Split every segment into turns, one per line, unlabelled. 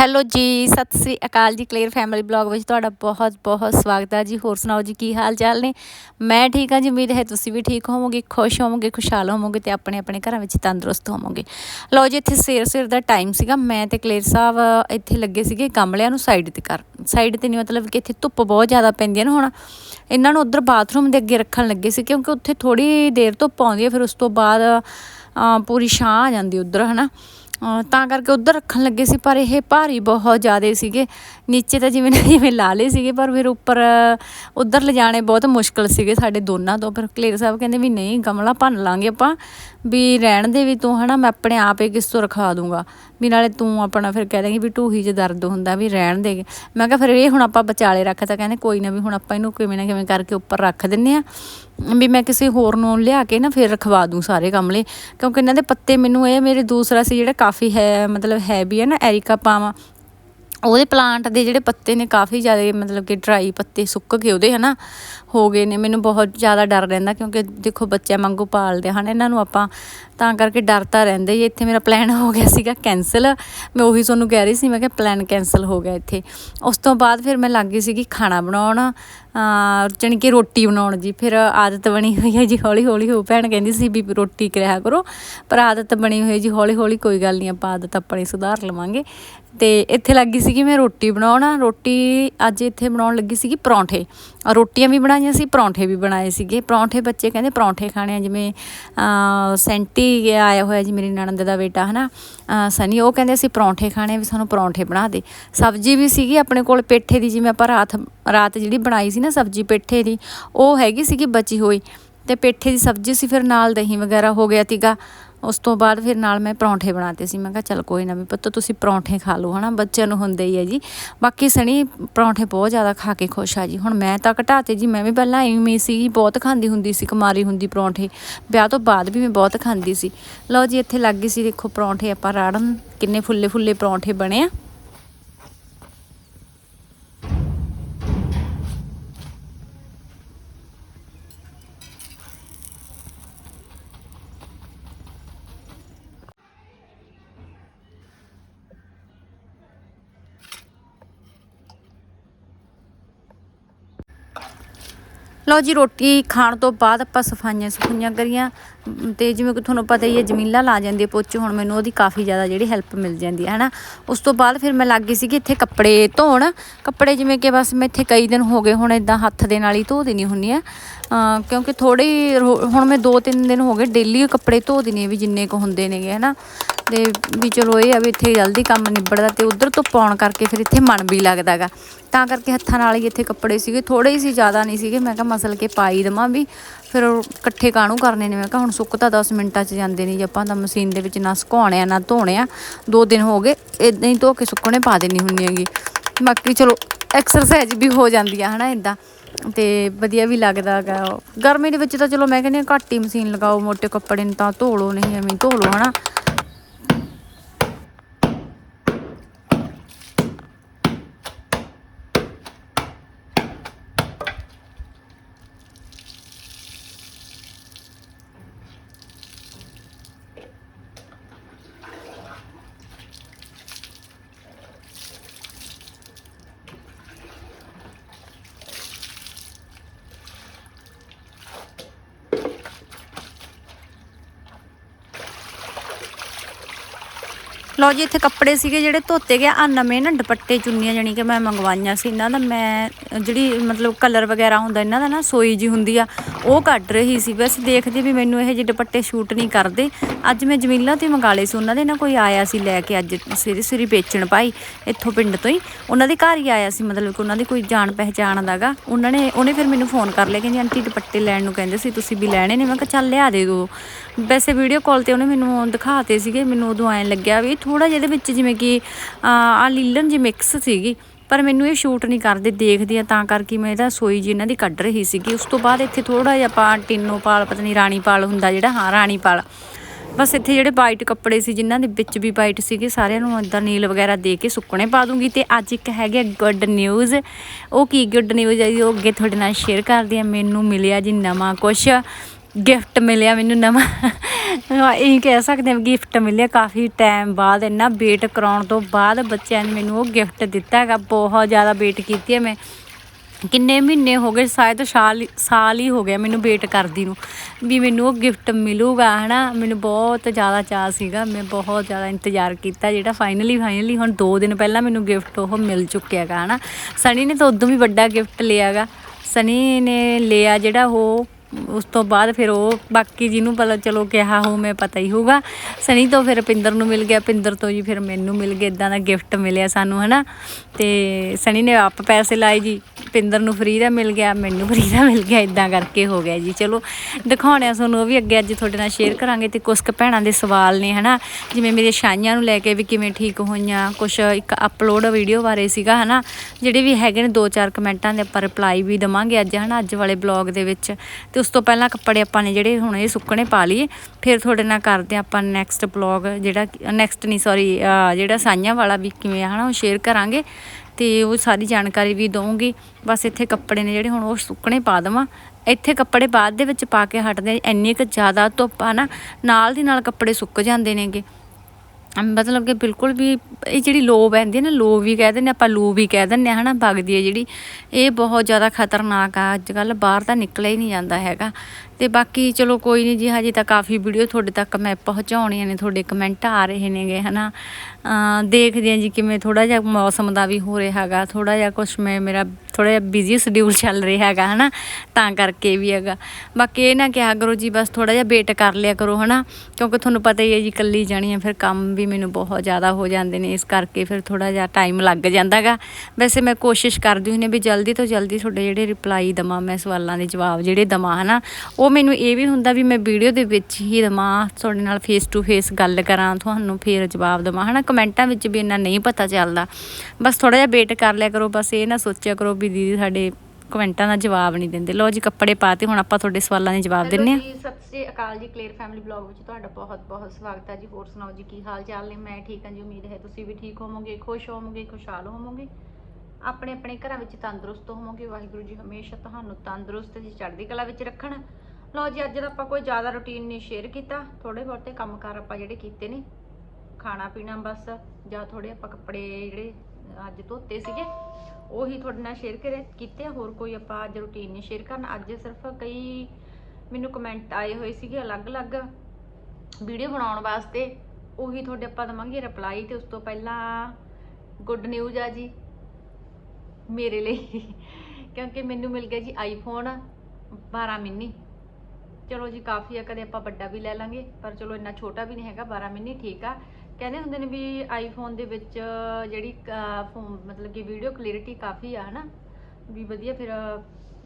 Hello ਜੀ, ਸਤਿ ਸ੍ਰੀ ਅਕਾਲ ਜੀ clear family blog ਵਿੱਚ ਤੁਹਾਡਾ ਬਹੁਤ ਬਹੁਤ ਸਵਾਗਤ ਹੈ ਜੀ। ਹੋਰ ਸੁਣਾਓ ਜੀ, ਕੀ ਹਾਲ ਚਾਲ ਨੇ? ਮੈਂ ਠੀਕ ਹਾਂ ਜੀ, ਉਮੀਦ ਹੈ ਤੁਸੀਂ ਵੀ ਠੀਕ ਹੋਵੋਗੇ, ਖੁਸ਼ ਹੋਵੋਗੇ, ਖੁਸ਼ਹਾਲ ਹੋਵੋਗੇ ਤੇ ਆਪਣੇ ਆਪਣੇ ਘਰਾਂ ਵਿੱਚ ਤੰਦਰੁਸਤ ਹੋਵੋਗੇ। ਲਓ ਜੀ, ਇੱਥੇ ਸਵੇਰ ਸਵੇਰ ਦਾ ਟਾਈਮ ਸੀਗਾ। ਮੈਂ ਤੇ ਕਲੀਅਰ ਸਾਹਿਬ ਇੱਥੇ ਲੱਗੇ ਸੀਗੇ ਗਮਲਿਆਂ ਨੂੰ ਸਾਈਡ ਤੇ ਕਰ ਸਾਈਡ ਤੇ ਨਹੀਂ ਮਤਲਬ ਕਿ ਇੱਥੇ ਧੁੱਪ ਬਹੁਤ ਜ਼ਿਆਦਾ ਪੈਂਦੀ ਹੈ ਨਾ ਹੁਣ। ਇਹਨਾਂ ਨੂੰ ਉਧਰ ਬਾਥਰੂਮ ਦੇ ਅੱਗੇ ਰੱਖਣ ਲੱਗੇ ਸੀ ਕਿਉਂਕਿ ਉੱਥੇ ਥੋੜੀ ਦੇਰ ਧੁੱਪ ਆਉਂਦੀ ਹੈ, ਫਿਰ ਉਸ ਤੋਂ ਬਾਅਦ ਪੂਰੀ ਛਾਂ ਆ ਜਾਂਦੀ ਉਧਰ, ਹਨਾ? ਅਹ ਤਾਂ ਕਰਕੇ ਉੱਧਰ ਰੱਖਣ ਲੱਗੇ ਸੀ, ਪਰ ਇਹ ਭਾਰੀ ਬਹੁਤ ਜ਼ਿਆਦੇ ਸੀਗੇ। ਨੀਚੇ ਤਾਂ ਜਿਵੇਂ ਨਾ ਜਿਵੇਂ ਲਾ ਲਏ ਸੀਗੇ, ਪਰ ਫਿਰ ਉੱਪਰ, ਉੱਧਰ ਲਿਜਾਣੇ ਬਹੁਤ ਮੁਸ਼ਕਲ ਸੀਗੇ ਸਾਡੇ ਦੋਨਾਂ ਤੋਂ। ਫਿਰ ਕਲੇਰ ਸਾਹਿਬ ਕਹਿੰਦੇ ਵੀ ਨਹੀਂ, ਗਮਲਾ ਭੰਨ ਲਾਂਗੇ ਆਪਾਂ, ਵੀ ਰਹਿਣ ਦੇ ਵੀ ਤੂੰ ਹਨਾ, ਮੈਂ ਆਪਣੇ ਆਪ ਹੀ ਕਿਸ ਤੋਂ ਰਖਾ ਦੂੰਗਾ। ਵੀ ਨਾਲੇ ਤੂੰ ਆਪਣਾ ਫਿਰ ਕਹਿ ਦੇਂਗੀ ਵੀ ਢੂਹੀ 'ਚ ਦਰਦ ਹੁੰਦਾ ਵੀ ਰਹਿਣ ਦੇ। ਮੈਂ ਕਿਹਾ ਫਿਰ ਇਹ ਹੁਣ ਆਪਾਂ ਵਿਚਾਲੇ ਰੱਖਤਾ ਕਹਿੰਦੇ ਕੋਈ ਨਾ ਵੀ ਹੁਣ ਆਪਾਂ ਇਹਨੂੰ ਕਿਵੇਂ ਨਾ ਕਿਵੇਂ ਕਰਕੇ ਉੱਪਰ ਰੱਖ ਦਿੰਨੇ ਆ ਵੀ ਮੈਂ ਕਿਸੇ ਹੋਰ ਨੂੰ ਲਿਆ ਕੇ ਨਾ ਫਿਰ ਰਖਵਾ ਦੂੰ ਸਾਰੇ ਗਮਲੇ ਕਿਉਂਕਿ ਇਹਨਾਂ ਦੇ ਪੱਤੇ ਮੈਨੂੰ ਇਹ ਮੇਰੇ ਦੂਸਰਾ ਸੀ ਜਿਹੜਾ ਕਾਫੀ ਹੈ, ਮਤਲਬ ਹੈਵੀ ਹੈ ਨਾ, ਐਰਿਕਾ ਪਾਵਾ। ਉਹਦੇ ਪਲਾਂਟ ਦੇ ਜਿਹੜੇ ਪੱਤੇ ਨੇ ਕਾਫੀ ਜ਼ਿਆਦਾ ਮਤਲਬ ਕਿ ਡਰਾਈ ਪੱਤੇ ਸੁੱਕ ਗਏ ਉਹਦੇ, ਹਨਾ? ਹੋ ਗਏ ਨੇ, ਮੈਨੂੰ ਬਹੁਤ ਜ਼ਿਆਦਾ ਡਰ ਰਹਿੰਦਾ ਕਿਉਂਕਿ ਦੇਖੋ ਬੱਚਿਆਂ ਵਾਂਗੂ ਪਾਲਦੇ ਹਨ, ਇਹਨਾਂ ਨੂੰ ਆਪਾਂ ਤਾਂ ਕਰਕੇ ਡਰ ਤਾਂ ਰਹਿੰਦਾ ਹੀ। ਇੱਥੇ ਮੇਰਾ ਪਲਾਨ ਹੋ ਗਿਆ ਸੀਗਾ ਕੈਨਸਲ ਮੈਂ ਉਹੀ ਤੁਹਾਨੂੰ ਕਹਿ ਰਹੀ ਸੀ, ਮੈਂ ਕਿਹਾ ਪਲਾਨ ਕੈਨਸਲ ਹੋ ਗਿਆ ਇੱਥੇ। ਉਸ ਤੋਂ ਬਾਅਦ ਫਿਰ ਮੈਂ ਲੱਗ ਗਈ ਸੀਗੀ ਖਾਣਾ ਬਣਾਉਣ। ਜਾਣੀ ਕਿ ਰੋਟੀ ਬਣਾਉਣ ਜੀ। ਫਿਰ ਆਦਤ ਬਣੀ ਹੋਈ ਹੈ ਜੀ, ਹੌਲੀ ਹੌਲੀ ਹੋ ਭੈਣ ਕਹਿੰਦੀ ਸੀ ਵੀ ਰੋਟੀ ਕਰਿਆ ਕਰੋ। ਪਰ ਆਦਤ ਬਣੀ ਹੋਈ ਜੀ, ਹੌਲੀ ਹੌਲੀ ਕੋਈ ਗੱਲ ਨਹੀਂ, ਆਪਾਂ ਆਦਤ ਆਪਣੀ ਸੁਧਾਰ ਲਵਾਂਗੇ। ਤੇ ਇੱਥੇ ਲੱਗੀ ਸੀਗੀ ਮੈਂ ਰੋਟੀ ਬਣਾਉਣਾ। ਰੋਟੀ ਅੱਜ ਇੱਥੇ ਬਣਾਉਣ ਲੱਗੀ ਸੀਗੀ ਪਰੌਂਠੇ। ਰੋਟੀਆਂ ਵੀ ਬਣਾਈਆਂ ਸੀ, ਪਰੌਂਠੇ ਵੀ ਬਣਾਏ ਸੀਗੇ। ਪਰੌਂਠੇ ਬੱਚੇ ਕਹਿੰਦੇ ਪਰੌਂਠੇ ਖਾਣੇ ਆ, ਜਿਵੇਂ ਸੈਂਟੀ ਆਇਆ ਹੋਇਆ ਜੀ ਮੇਰੀ ਨਣਦ ਦਾ ਬੇਟਾ, ਹਨਾ? ਅਹ, ਸਨੀ, ਉਹ ਕਹਿੰਦੇ ਅਸੀਂ ਪਰੌਂਠੇ ਖਾਣੇ ਵੀ ਸਾਨੂੰ ਪਰੌਂਠੇ ਬਣਾ ਦੇ। ਸਬਜ਼ੀ ਵੀ ਸੀਗੀ ਆਪਣੇ ਕੋਲ ਪੇਠੇ ਦੀ, ਜਿਵੇਂ ਆਪਾਂ ਰਾਤ ਰਾਤ ਜਿਹੜੀ ਬਣਾਈ ਸੀ ਨਾ ਸਬਜ਼ੀ ਪੇਠੇ ਦੀ, ਉਹ ਹੈਗੀ ਸੀਗੀ ਬਚੀ ਹੋਈ। ਤੇ ਪੇਠੇ ਦੀ ਸਬਜ਼ੀ ਸੀ ਫਿਰ ਨਾਲ ਦਹੀਂ ਵਗੈਰਾ ਹੋ ਗਿਆ ਤੀਗਾ ਉਸ ਤੋਂ ਬਾਅਦ ਫਿਰ ਨਾਲ ਮੈਂ ਪਰੌਂਠੇ ਬਣਾਤੇ ਸੀ। ਮੈਂ ਕਿਹਾ, ਚਲ ਕੋਈ ਨਾ ਵੀ ਪੁੱਤ, ਤੁਸੀਂ ਪਰੌਂਠੇ ਖਾ ਲਓ, ਹਨਾ, ਬੱਚਿਆਂ ਨੂੰ ਹੁੰਦੇ ਹੀ ਹੈ ਜੀ। ਬਾਕੀ ਸਣੀ ਪਰੌਂਠੇ ਬਹੁਤ ਜ਼ਿਆਦਾ ਖਾ ਕੇ ਖੁਸ਼ ਆ ਜੀ। ਹੁਣ ਮੈਂ ਤਾਂ ਘਟਾਤੇ ਜੀ, ਮੈਂ ਵੀ ਪਹਿਲਾਂ ਐਵੇਂ ਸੀ ਬਹੁਤ ਖਾਂਦੀ ਹੁੰਦੀ ਸੀ, ਕੁਮਾਰੀ ਹੁੰਦੀ ਪਰੌਂਠੇ। ਵਿਆਹ ਤੋਂ ਬਾਅਦ ਵੀ ਮੈਂ ਬਹੁਤ ਖਾਂਦੀ ਸੀ। ਲਓ ਜੀ, ਇੱਥੇ ਲੱਗ ਗਈ ਸੀ, ਦੇਖੋ ਪਰੌਂਠੇ ਆਪਾਂ ਰਾੜਨ, ਕਿੰਨੇ ਫੁੱਲੇ ਫੁੱਲੇ ਪਰੌਂਠੇ ਬਣੇ ਆ। ਲਓ ਜੀ, ਰੋਟੀ ਖਾਣ ਤੋਂ ਬਾਅਦ ਆਪਾਂ ਸਫਾਈਆਂ ਸਫੂਈਆਂ ਕਰੀਆਂ। ਅਮ ਤੇ ਜਿਵੇਂ ਕਿ ਤੁਹਾਨੂੰ ਪਤਾ ਹੀ ਹੈ ਜਮੀਲਾ ਲਾ ਜਾਂਦੀ ਹੈ ਪੋਚੇ, ਹੁਣ ਮੈਨੂੰ ਉਹਦੀ ਕਾਫੀ ਜ਼ਿਆਦਾ ਜਿਹੜੀ ਹੈਲਪ ਮਿਲ ਜਾਂਦੀ ਹੈ, ਹਨਾ? ਉਸ ਤੋਂ ਬਾਅਦ ਫਿਰ ਮੈਂ ਲੱਗ ਗਈ ਸੀਗੀ ਇੱਥੇ ਕੱਪੜੇ ਧੋਣ। ਕੱਪੜੇ ਜਿਵੇਂ ਕਿ ਬਸ ਮੈਂ ਇੱਥੇ ਕਈ ਦਿਨ ਹੋ ਗਏ, ਹੁਣ ਇਦਾਂ ਹੱਥ ਦੇ ਨਾਲ ਹੀ ਧੋ ਦੇਣੀ ਹੁੰਦੀ ਆ ਅਮ ਕਿਉਂਕਿ ਥੋੜੀ ਹੁਣ ਮੈਂ 2-3 ਦਿਨ ਹੋ ਗਏ ਡੇਲੀ ਕੱਪੜੇ ਧੋ ਦਿੰਦੀ ਵੀ ਜਿੰਨੇ ਕੁ ਹੁੰਦੇ ਨੇਗੇ, ਹਨਾ? ਤੇ ਵੀ ਚਲੋ ਇਹ ਆ ਵੀ ਇੱਥੇ ਜਲਦੀ ਕੰਮ ਨਿਬੜਦਾ ਤੇ ਉਧਰ ਤੋਂ ਪਾਉਣ ਕਰਕੇ ਫਿਰ ਇੱਥੇ ਮਨ ਵੀ ਲੱਗਦਾਗਾ ਤਾਂ ਕਰਕੇ ਹੱਥਾਂ ਨਾਲ ਹੀ ਇੱਥੇ ਕੱਪੜੇ ਸੀਗੇ ਥੋੜੇ ਹੀ ਸੀ, ਜ਼ਿਆਦਾ ਨਹੀਂ ਸੀਗੇ। ਮੈਂ ਕਿਹਾ ਮਸਲ ਕੇ ਪਾਈ ਦਵਾਂ ਵੀ, ਫਿਰ ਉਹ ਇਕੱਠੇ ਕਾਹਨੂੰ ਕਰਨੇ ਨੇ? ਮੈਂ ਕਿਹਾ ਹੁਣ ਸੁੱਕ ਤਾਂ 10 ਮਿੰਟਾਂ 'ਚ ਜਾਂਦੇ ਨੇ ਜੇ, ਆਪਾਂ ਤਾਂ ਮਸ਼ੀਨ ਦੇ ਵਿੱਚ ਨਾ ਸੁਕਾਉਣੇ ਆ, ਨਾ ਧੋਣੇ ਆ। ਦੋ ਦਿਨ ਹੋ ਗਏ ਇਦਾਂ ਹੀ ਧੋ ਕੇ ਸੁੱਕਣੇ ਪਾ ਦੇਣੀ ਹੁੰਦੀ ਹੈਗੀ। ਬਾਕੀ ਚਲੋ ਐਕਸਰਸਾਈਜ਼ ਵੀ ਹੋ ਜਾਂਦੀ ਆ, ਹਨਾ ਇਦਾਂ ਤੇ ਵਧੀਆ ਵੀ ਲੱਗਦਾ ਗਾ ਗਰਮੀ ਦੇ ਵਿੱਚ ਤਾਂ ਚਲੋ ਮੈਂ ਕਹਿੰਦੀ ਹਾਂ, ਘੱਟ ਹੀ ਮਸ਼ੀਨ ਲਗਾਓ, ਮੋਟੇ ਕੱਪੜੇ ਨੂੰ ਤਾਂ ਧੋ ਲਓ, ਨਹੀਂ ਐਵੇਂ ਧੋ ਲਓ, ਹਨਾ। ਲਓ ਜੀ, ਇੱਥੇ ਕੱਪੜੇ ਸੀਗੇ ਜਿਹੜੇ ਧੋਤੇ ਗਏ ਆ ਨਵੇਂ ਨਾ ਦੁਪੱਟੇ ਚੁੰਨੀਆਂ ਜਾਣੀ ਕਿ ਮੈਂ ਮੰਗਵਾਈਆਂ ਸੀ ਇਹਨਾਂ ਦਾ। ਮੈਂ ਜਿਹੜੀ ਮਤਲਬ ਕਲਰ ਵਗੈਰਾ ਹੁੰਦਾ ਇਹਨਾਂ ਦਾ ਨਾ, ਸੋਈ ਜੀ ਹੁੰਦੀ ਆ ਉਹ ਕੱਢ ਰਹੀ ਸੀ। ਬਸ ਦੇਖਦੇ ਵੀ ਮੈਨੂੰ ਇਹ ਜਿਹੇ ਦੁਪੱਟੇ ਸ਼ੂਟ ਨਹੀਂ ਕਰਦੇ। ਅੱਜ ਮੈਂ ਜਮੀਲਾ ਤੇ ਮੰਗਾ ਲਏ ਸੀ। ਉਹਨਾਂ ਦੇ ਨਾ ਕੋਈ ਆਇਆ ਸੀ ਲੈ ਕੇ ਅੱਜ ਸਵੇਰੇ ਸਵੇਰੇ ਵੇਚਣ ਪਾਈ ਇੱਥੋਂ ਪਿੰਡ ਤੋਂ ਹੀ। ਉਹਨਾਂ ਦੇ ਘਰ ਹੀ ਆਇਆ ਸੀ, ਮਤਲਬ ਕਿ ਉਹਨਾਂ ਦੀ ਕੋਈ ਜਾਣ ਪਹਿਚਾਣ ਦਾਗਾ ਉਹਨਾਂ ਨੇ, ਉਹਨੇ ਫਿਰ ਮੈਨੂੰ ਫੋਨ ਕਰ ਲਿਆ, ਕਹਿੰਦੀ, ਆਂਟੀ, ਦੁਪੱਟੇ ਲੈਣ ਨੂੰ ਕਹਿੰਦੇ ਸੀ, ਤੁਸੀਂ ਵੀ ਲੈਣੇ ਨੇ। ਮੈਂ ਕਿਹਾ, ਚੱਲ ਲਿਆ ਦੇ ਦੋ। ਵੈਸੇ ਵੀਡੀਓ ਕਾਲ ਤੇ ਉਹਨੇ ਮੈਨੂੰ ਦਿਖਾਤੇ ਸੀਗੇ। ਮੈਨੂੰ ਉਦੋਂ ਐਂ ਲੱਗਿਆ ਵੀ ਥੋੜਾ ਜਿਹਾ ਇਹਦੇ ਵਿੱਚ ਜਿਵੇਂ ਕਿ ਆ ਲੀਲਨ ਜੀ ਮਿਕਸ ਸੀਗੀ। ਪਰ ਮੈਨੂੰ ਇਹ ਸ਼ੂਟ ਨਹੀਂ ਕਰਦੇ, ਦੇਖਦੀ ਆ ਤਾਂ ਕਰਕੇ ਮੈਂ ਇਹਦਾ ਸੋਈ ਜੀ ਇਹਨਾਂ ਦੀ ਕੱਢ ਰਹੀ ਸੀਗੀ। ਉਸ ਤੋਂ ਬਾਅਦ ਇੱਥੇ ਥੋੜਾ ਜਿਹਾ ਆਪਾਂ ਟਿੰਨੋ ਪਾਲ, ਪਤਾ ਨਹੀਂ ਰਾਣੀ ਪਾਲ ਹੁੰਦਾ ਜਿਹੜਾ, ਹਾਂ, ਰਾਣੀ ਪਾਲ। ਬਸ ਇੱਥੇ ਜਿਹੜੇ ਵਾਈਟ ਕੱਪੜੇ ਸੀ, ਜਿਨ੍ਹਾਂ ਦੇ ਵਿੱਚ ਵੀ ਵਾਈਟ ਸੀਗੇ, ਸਾਰਿਆਂ ਨੂੰ ਇਦਾਂ ਨੀਲ ਵਗੈਰਾ ਦੇ ਕੇ ਸੁੱਕਣੇ ਪਾ ਦੂੰਗੀ। ਤੇ ਅੱਜ ਇੱਕ ਹੈਗਾ ਗੁੱਡ ਨਿਊਜ਼ ਉਹ ਕੀ ਗੁੱਡ ਨਿਊਜ਼ ਹੈ ਜੀ? ਉਹ ਅੱਗੇ ਤੁਹਾਡੇ ਨਾਲ ਸ਼ੇਅਰ ਕਰਦੀ ਆ। ਮੈਨੂੰ ਮਿਲਿਆ ਜੀ ਨਵਾਂ ਕੁਛ। ਗਿਫਟ ਮਿਲਿਆ ਮੈਨੂੰ ਨਵਾਂ। ਇਹ ਕਹਿ ਸਕਦੇ ਹਾਂ ਗਿਫਟ ਮਿਲਿਆ। ਕਾਫੀ ਟਾਈਮ ਬਾਅਦ ਇੰਨਾ ਵੇਟ ਕਰਾਉਣ ਤੋਂ ਬਾਅਦ ਬੱਚਿਆਂ ਨੇ ਮੈਨੂੰ ਉਹ ਗਿਫਟ ਦਿੱਤਾ ਹੈਗਾ। ਬਹੁਤ ਜ਼ਿਆਦਾ ਵੇਟ ਕੀਤੀ ਹੈ ਮੈਂ। ਕਿੰਨੇ ਮਹੀਨੇ ਹੋ ਗਏ, ਸ਼ਾਇਦ ਸਾਲ ਸਾਲ ਹੀ ਹੋ ਗਿਆ ਮੈਨੂੰ ਵੇਟ ਕਰਦੀ ਨੂੰ। ਵੀ ਮੈਨੂੰ ਉਹ ਗਿਫਟ ਮਿਲੂਗਾ, ਹਨਾ? ਮੈਨੂੰ ਬਹੁਤ ਜ਼ਿਆਦਾ ਚਾਅ ਸੀਗਾ। ਮੈਂ ਬਹੁਤ ਜ਼ਿਆਦਾ ਇੰਤਜ਼ਾਰ ਕੀਤਾ ਜਿਹੜਾ ਫਾਈਨਲੀ ਫਾਈਨਲੀ ਹੁਣ 2 ਦਿਨ ਪਹਿਲਾਂ ਮੈਨੂੰ ਗਿਫਟ ਉਹ ਮਿਲ ਚੁੱਕਿਆ ਹੈਗਾ, ਹਨਾ? ਸਨੀ ਨੇ ਤਾਂ ਉਦੋਂ ਵੀ ਵੱਡਾ ਗਿਫਟ ਲਿਆਗਾ ਸਨੀ ਨੇ ਲਿਆ ਜਿਹੜਾ ਉਹ ਉਸ ਤੋਂ ਬਾਅਦ ਫਿਰ ਉਹ ਬਾਕੀ ਜਿਹਨੂੰ ਪਤਾ ਚਲੋ ਕਿਹਾ ਹੋ ਮੈਂ ਪਤਾ ਹੀ ਹੋਊਗਾ। ਸਨੀ ਤੋਂ ਫਿਰ ਪਿੰਦਰ ਨੂੰ ਮਿਲ ਗਿਆ, ਪਿੰਦਰ ਤੋਂ ਜੀ ਫਿਰ ਮੈਨੂੰ ਮਿਲ ਗਿਆ ਇਦਾਂ ਦਾ ਗਿਫਟ ਮਿਲਿਆ ਸਾਨੂੰ, ਹਨਾ। ਤੇ ਸਨੀ ਨੇ ਆਪ ਪੈਸੇ ਲਾਏ ਜੀ, ਪਿੰਦਰ ਨੂੰ ਫ੍ਰੀ ਦਾ ਮਿਲ ਗਿਆ, ਮੈਨੂੰ ਫ੍ਰੀ ਦਾ ਮਿਲ ਗਿਆ ਇਦਾਂ ਕਰਕੇ ਹੋ ਗਿਆ ਜੀ। ਚਲੋ ਦਿਖਾਉਣੇ ਆ ਤੁਹਾਨੂੰ ਉਹ ਵੀ ਅੱਗੇ ਅੱਜ ਤੁਹਾਡੇ ਨਾਲ ਸ਼ੇਅਰ ਕਰਾਂਗੇ ਤੇ ਕੁਝ ਕੁ ਭੈਣਾਂ ਦੇ ਸਵਾਲ ਨੇ, ਹਨਾ। ਜਿਵੇਂ ਮੇਰੇ ਛਾਈਆਂ ਨੂੰ ਲੈ ਕੇ ਵੀ ਕਿਵੇਂ ਠੀਕ ਹੋਈਆਂ ਕੁਝ ਇੱਕ ਅਪਲੋਡ ਵੀਡੀਓ ਬਾਰੇ ਸੀਗਾ, ਹਨਾ। ਜਿਹੜੇ ਵੀ ਹੈਗੇ ਨੇ ਦੋ ਚਾਰ ਕਮੈਂਟਾਂ ਦੇ ਆਪਾਂ ਰਿਪਲਾਈ ਵੀ ਦਵਾਂਗੇ ਅੱਜ, ਹਨਾ, ਅੱਜ ਵਾਲੇ ਬਲੌਗ ਦੇ ਵਿੱਚ। ਤੇ ਉਸ ਤੋਂ ਪਹਿਲਾਂ ਕੱਪੜੇ ਆਪਾਂ ਨੇ ਜਿਹੜੇ ਹੁਣ ਇਹ ਸੁੱਕਣੇ ਪਾ ਲਈਏ। ਫਿਰ ਤੁਹਾਡੇ ਨਾਲ ਕਰਦੇ ਹਾਂ ਆਪਾਂ ਨੈਕਸਟ ਬਲੌਗ ਜਿਹੜਾ ਨੈਕਸਟ ਨਹੀਂ ਸੌਰੀ ਜਿਹੜਾ ਸਾਈਆਂ ਵਾਲਾ ਵੀ ਕਿਵੇਂ ਆ, ਹਨਾ, ਉਹ ਸ਼ੇਅਰ ਕਰਾਂਗੇ। ਤੇ ਉਹ ਸਾਰੀ ਜਾਣਕਾਰੀ ਵੀ ਦਵਾਂਗੀ ਬਸ ਇੱਥੇ ਕੱਪੜੇ ਨੇ ਜਿਹੜੇ ਹੁਣ ਉਹ ਸੁੱਕਣੇ ਪਾ ਦੇਵਾਂ। ਇੱਥੇ ਕੱਪੜੇ ਬਾਅਦ ਦੇ ਵਿੱਚ ਪਾ ਕੇ ਹਟਦੇ ਇੰਨੀ ਕੁ ਜ਼ਿਆਦਾ ਧੁੱਪ ਆ ਨਾ, ਨਾਲ ਦੀ ਨਾਲ ਕੱਪੜੇ ਸੁੱਕ ਜਾਂਦੇ ਨੇਗੇ। ਮਤਲਬ ਕਿ ਬਿਲਕੁਲ ਵੀ ਇਹ ਜਿਹੜੀ ਲੋ ਪੈਂਦੀ ਹੈ ਨਾ ਲੋ ਵੀ ਕਹਿ ਦਿੰਦੇ ਆਪਾਂ ਲੂ ਵੀ ਕਹਿ ਦਿੰਦੇ ਹਾਂ ਹਨਾ ਵਗਦੀ ਹੈ ਜਿਹੜੀ, ਇਹ ਬਹੁਤ ਜ਼ਿਆਦਾ ਖਤਰਨਾਕ ਆ ਅੱਜ ਕੱਲ ਬਾਹਰ ਤਾਂ ਨਿਕਲਿਆ ਹੀ ਨਹੀਂ ਜਾਂਦਾ ਹੈਗਾ। ਤੇ ਬਾਕੀ ਚਲੋ ਕੋਈ ਨਹੀਂ ਜੀ, ਹਜੇ ਤਾਂ ਕਾਫੀ ਵੀਡੀਓ ਤੁਹਾਡੇ ਤੱਕ ਮੈਂ ਪਹੁੰਚਾਉਣੀਆਂ ਨੇ, ਤੁਹਾਡੇ ਕਮੈਂਟ ਆ ਰਹੇ ਨੇਗੇ, ਹਨਾ। ਅਮ ਦੇਖਦੇ ਹਾਂ ਜੀ ਕਿਵੇਂ ਥੋੜਾ ਜਿਹਾ ਮੌਸਮ ਦਾ ਵੀ ਹੋ ਰਿਹਾ ਹੈਗਾ ਥੋੜਾ ਜਿਹਾ ਕੁਛ ਮੈਂ, ਮੇਰਾ ਥੋੜਾ ਜਿਹਾ ਬਿਜ਼ੀ ਸ਼ਡਿਊਲ ਚੱਲ ਰਿਹਾ ਹੈਗਾ, ਹਨਾ, ਤਾਂ ਕਰਕੇ ਵੀ ਹੈਗਾ। ਬਾਕੀ ਇਹ ਨਾ ਕਿਹਾ ਕਰੋ ਜੀ, ਬਸ ਥੋੜਾ ਜਿਹਾ ਵੇਟ ਕਰ ਲਿਆ ਕਰੋ, ਹਨਾ, ਕਿਉਂਕਿ ਤੁਹਾਨੂੰ ਪਤਾ ਹੀ ਹੈ ਜੀ, ਇਕੱਲੀ ਜਾਣੀ ਹੈ, ਫਿਰ ਕੰਮ ਵੀ ਮੈਨੂੰ ਬਹੁਤ ਜ਼ਿਆਦਾ ਹੋ ਜਾਂਦੇ ਨੇ, ਇਸ ਕਰਕੇ ਫਿਰ ਥੋੜਾ ਜਿਹਾ ਟਾਈਮ ਲੱਗ ਜਾਂਦਾਗਾ ਵੈਸੇ ਮੈਂ ਕੋਸ਼ਿਸ਼ ਕਰਦੀ ਹੁੰਦੀ ਹਾਂ ਵੀ ਜਲਦੀ ਤੋਂ ਜਲਦੀ ਤੁਹਾਡੇ ਜਿਹੜੇ ਰਿਪਲਾਈ ਦਵਾਂ, ਮੈਂ ਸਵਾਲਾਂ ਦੇ ਜਵਾਬ ਜਿਹੜੇ ਦਵਾਂ, ਹਨਾ, ਉਹ ਮੈਨੂੰ ਇਹ ਵੀ ਹੁੰਦਾ ਵੀ ਮੈਂ ਵੀਡੀਓ ਦੇ ਵਿੱਚ ਹੀ ਦਵਾਂ, ਤੁਹਾਡੇ ਨਾਲ ਫੇਸ ਟੂ ਫੇਸ ਗੱਲ ਕਰਾਂ, ਤੁਹਾਨੂੰ ਫੇਰ ਜਵਾਬ ਦਵਾਂ, ਹਨਾ ਕਮੈਂਟਾਂ ਵਿੱਚ ਵੀ ਇੰਨਾ ਨਹੀਂ ਪਤਾ ਚੱਲਦਾ। ਬਸ ਥੋੜਾ ਜਿਹਾ ਵੇਟ ਕਰ ਲਿਆ ਕਰੋ ਬਸ ਇਹ ਨਾ ਸੋਚਿਆ ਕਰੋ ਵੀ ਦੀਦੀ ਸਾਡੇ ਕਮੈਂਟਾਂ ਦਾ ਜਵਾਬ ਨਹੀਂ ਦਿੰਦੇ। ਲੋ ਜੀ ਕੱਪੜੇ ਪਾਤੇ ਹੁਣ ਆਪਾਂ ਤੁਹਾਡੇ ਸਵਾਲਾਂ ਦੇ ਜਵਾਬ ਦਿੰਨੇ ਆ ਜੀ ਸਤਿ ਸ੍ਰੀ ਅਕਾਲ ਜੀ ਕਲੀਅਰ ਫੈਮਿਲੀ ਬਲੌਗ ਵਿੱਚ ਤੁਹਾਡਾ ਬਹੁਤ ਬਹੁਤ ਸਵਾਗਤ ਹੈ ਜੀ। ਹੋਰ ਸੁਣਾਓ ਜੀ ਕੀ ਹਾਲ ਚਾਲ ਨੇ? ਮੈਂ ਠੀਕ ਹਾਂ ਜੀ ਉਮੀਦ ਹੈ ਤੁਸੀਂ ਵੀ ਠੀਕ ਹੋਵੋਗੇ ਖੁਸ਼ ਹੋਵੋਗੇ ਖੁਸ਼ਹਾਲ ਹੋਵੋਗੇ। ਆਪਣੇ ਆਪਣੇ ਘਰਾਂ ਵਿੱਚ ਤੰਦਰੁਸਤ ਹੋਵੋਗੇ। ਵਾਹਿਗੁਰੂ ਜੀ ਹਮੇਸ਼ਾ ਤੁਹਾਨੂੰ ਤੰਦਰੁਸਤ ਜੀ ਚੜ੍ਹਦੀ ਕਲਾ ਵਿੱਚ ਰੱਖਣ। ਲਓ ਜੀ ਅੱਜ ਦਾ ਆਪਾਂ ਕੋਈ ਜ਼ਿਆਦਾ ਰੁਟੀਨ ਨਹੀਂ ਸ਼ੇਅਰ ਕੀਤਾ। ਥੋੜੇ ਬਹੁਤੇ ਕੰਮਕਾਰ ਆਪਾਂ ਜਿਹੜੇ ਕੀਤੇ ਨੇ ਖਾਣਾ ਪੀਣਾ ਬਸ, ਜਾਂ ਥੋੜੇ ਆਪਾਂ ਕੱਪੜੇ ਜਿਹੜੇ ਅੱਜ ਧੋਤੇ ਸੀਗੇ, ਉਹੀ ਤੁਹਾਡੇ ਨਾਲ ਸ਼ੇਅਰ ਕਰੇ, ਕੀਤੇ ਹੋਰ ਕੋਈ ਆਪਾਂ ਅੱਜ ਰੁਟੀਨ ਨਹੀਂ ਸ਼ੇਅਰ ਕਰਨ? ਅੱਜ ਸਿਰਫ ਕਈ ਮੈਨੂੰ ਕਮੈਂਟ ਆਏ ਹੋਏ ਸੀਗੇ ਅਲੱਗ-ਅਲੱਗ ਵੀਡੀਓ ਬਣਾਉਣ ਵਾਸਤੇ। ਉਹੀ ਤੁਹਾਡੇ ਆਪਾਂ ਦਵਾਂਗੇ ਰਿਪਲਾਈ ਤੇ ਉਸ ਤੋਂ ਪਹਿਲਾਂ ਗੁੱਡ ਨਿਊਜ਼ ਆ ਜੀ, ਮੇਰੇ ਲਈ। ਕਿਉਂਕਿ ਮੈਨੂੰ ਮਿਲ ਗਿਆ ਜੀ ਆਈਫੋਨ 12 ਮਿੰਨੀ। ਚਲੋ ਜੀ, ਕਾਫੀ ਆ, ਕਦੇ ਆਪਾਂ ਵੱਡਾ ਵੀ ਲੈ ਲਾਂਗੇ, ਪਰ ਚਲੋ ਇੰਨਾ ਛੋਟਾ ਵੀ ਨਹੀਂ ਹੈਗਾ 12 ਮਿੰਨੀ ਠੀਕ ਆ। ਕਹਿੰਦੇ ਹੁੰਦੇ ਨੇ ਵੀ ਆਈਫੋਨ ਦੇ ਵਿੱਚ ਜਿਹੜੀ ਅਹ, ਫੋਨ ਮਤਲਬ ਕਿ ਵੀਡੀਓ ਕਲੀਅਰਿਟੀ ਕਾਫੀ ਆ ਹਨਾ? ਵੀ ਵਧੀਆ ਫਿਰ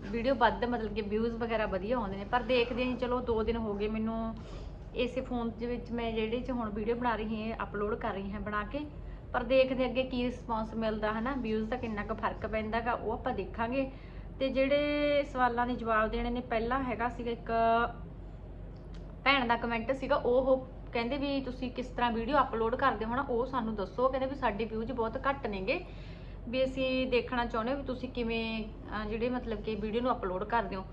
ਵੀਡੀਓ ਵੱਧ ਮਤਲਬ ਕਿ ਵਿਊਜ਼ ਵਗੈਰਾ ਵਧੀਆ ਆਉਂਦੇ ਨੇ। ਪਰ ਦੇਖਦੇ ਹਾਂ ਚਲੋ 2 ਦਿਨ ਹੋ ਗਏ ਮੈਨੂੰ ਇਸੇ ਫੋਨ ਦੇ ਵਿੱਚ ਮੈਂ ਜਿਹੜੇ ਚ ਹੁਣ ਵੀਡੀਓ ਬਣਾ ਰਹੀ ਹਾਂ ਅਪਲੋਡ ਕਰ ਰਹੀ ਹਾਂ ਬਣਾ ਕੇ। ਪਰ ਦੇਖਦੇ ਅੱਗੇ ਕੀ ਰਿਸਪੌਂਸ ਮਿਲਦਾ ਹਨਾ? ਵਿਊਜ਼ ਦਾ ਕਿੰਨਾ ਕੁ ਫ਼ਰਕ ਪੈਂਦਾਗਾ ਉਹ ਆਪਾਂ ਦੇਖਾਂਗੇ। ਤੇ ਜਿਹੜੇ ਸਵਾਲਾਂ ਦੇ ਜਵਾਬ ਦੇਣੇ ਨੇ ਪਹਿਲਾਂ ਹੈਗਾ ਸੀਗਾ ਇੱਕ ਭੈਣ ਦਾ ਕਮੈਂਟ ਸੀਗਾ ਉਹ ਕਹਿੰਦੇ ਵੀ ਤੁਸੀਂ ਕਿਸ ਤਰ੍ਹਾਂ ਵੀਡੀਓ ਅਪਲੋਡ ਕਰਦੇ ਹੋ ਨਾ, ਉਹ ਸਾਨੂੰ ਦੱਸੋ। ਕਹਿੰਦੇ ਵੀ ਸਾਡੇ ਵਿਊਜ਼ ਬਹੁਤ ਘੱਟ ਨੇਗੇ। ਵੀ ਅਸੀਂ ਦੇਖਣਾ ਚਾਹੁੰਦੇ ਹਾਂ ਵੀ ਤੁਸੀਂ ਕਿਵੇਂ ਜਿਹੜੇ ਮਤਲਬ ਕਿ ਵੀਡੀਓ ਨੂੰ ਅਪਲੋਡ ਕਰਦੇ ਹੋ।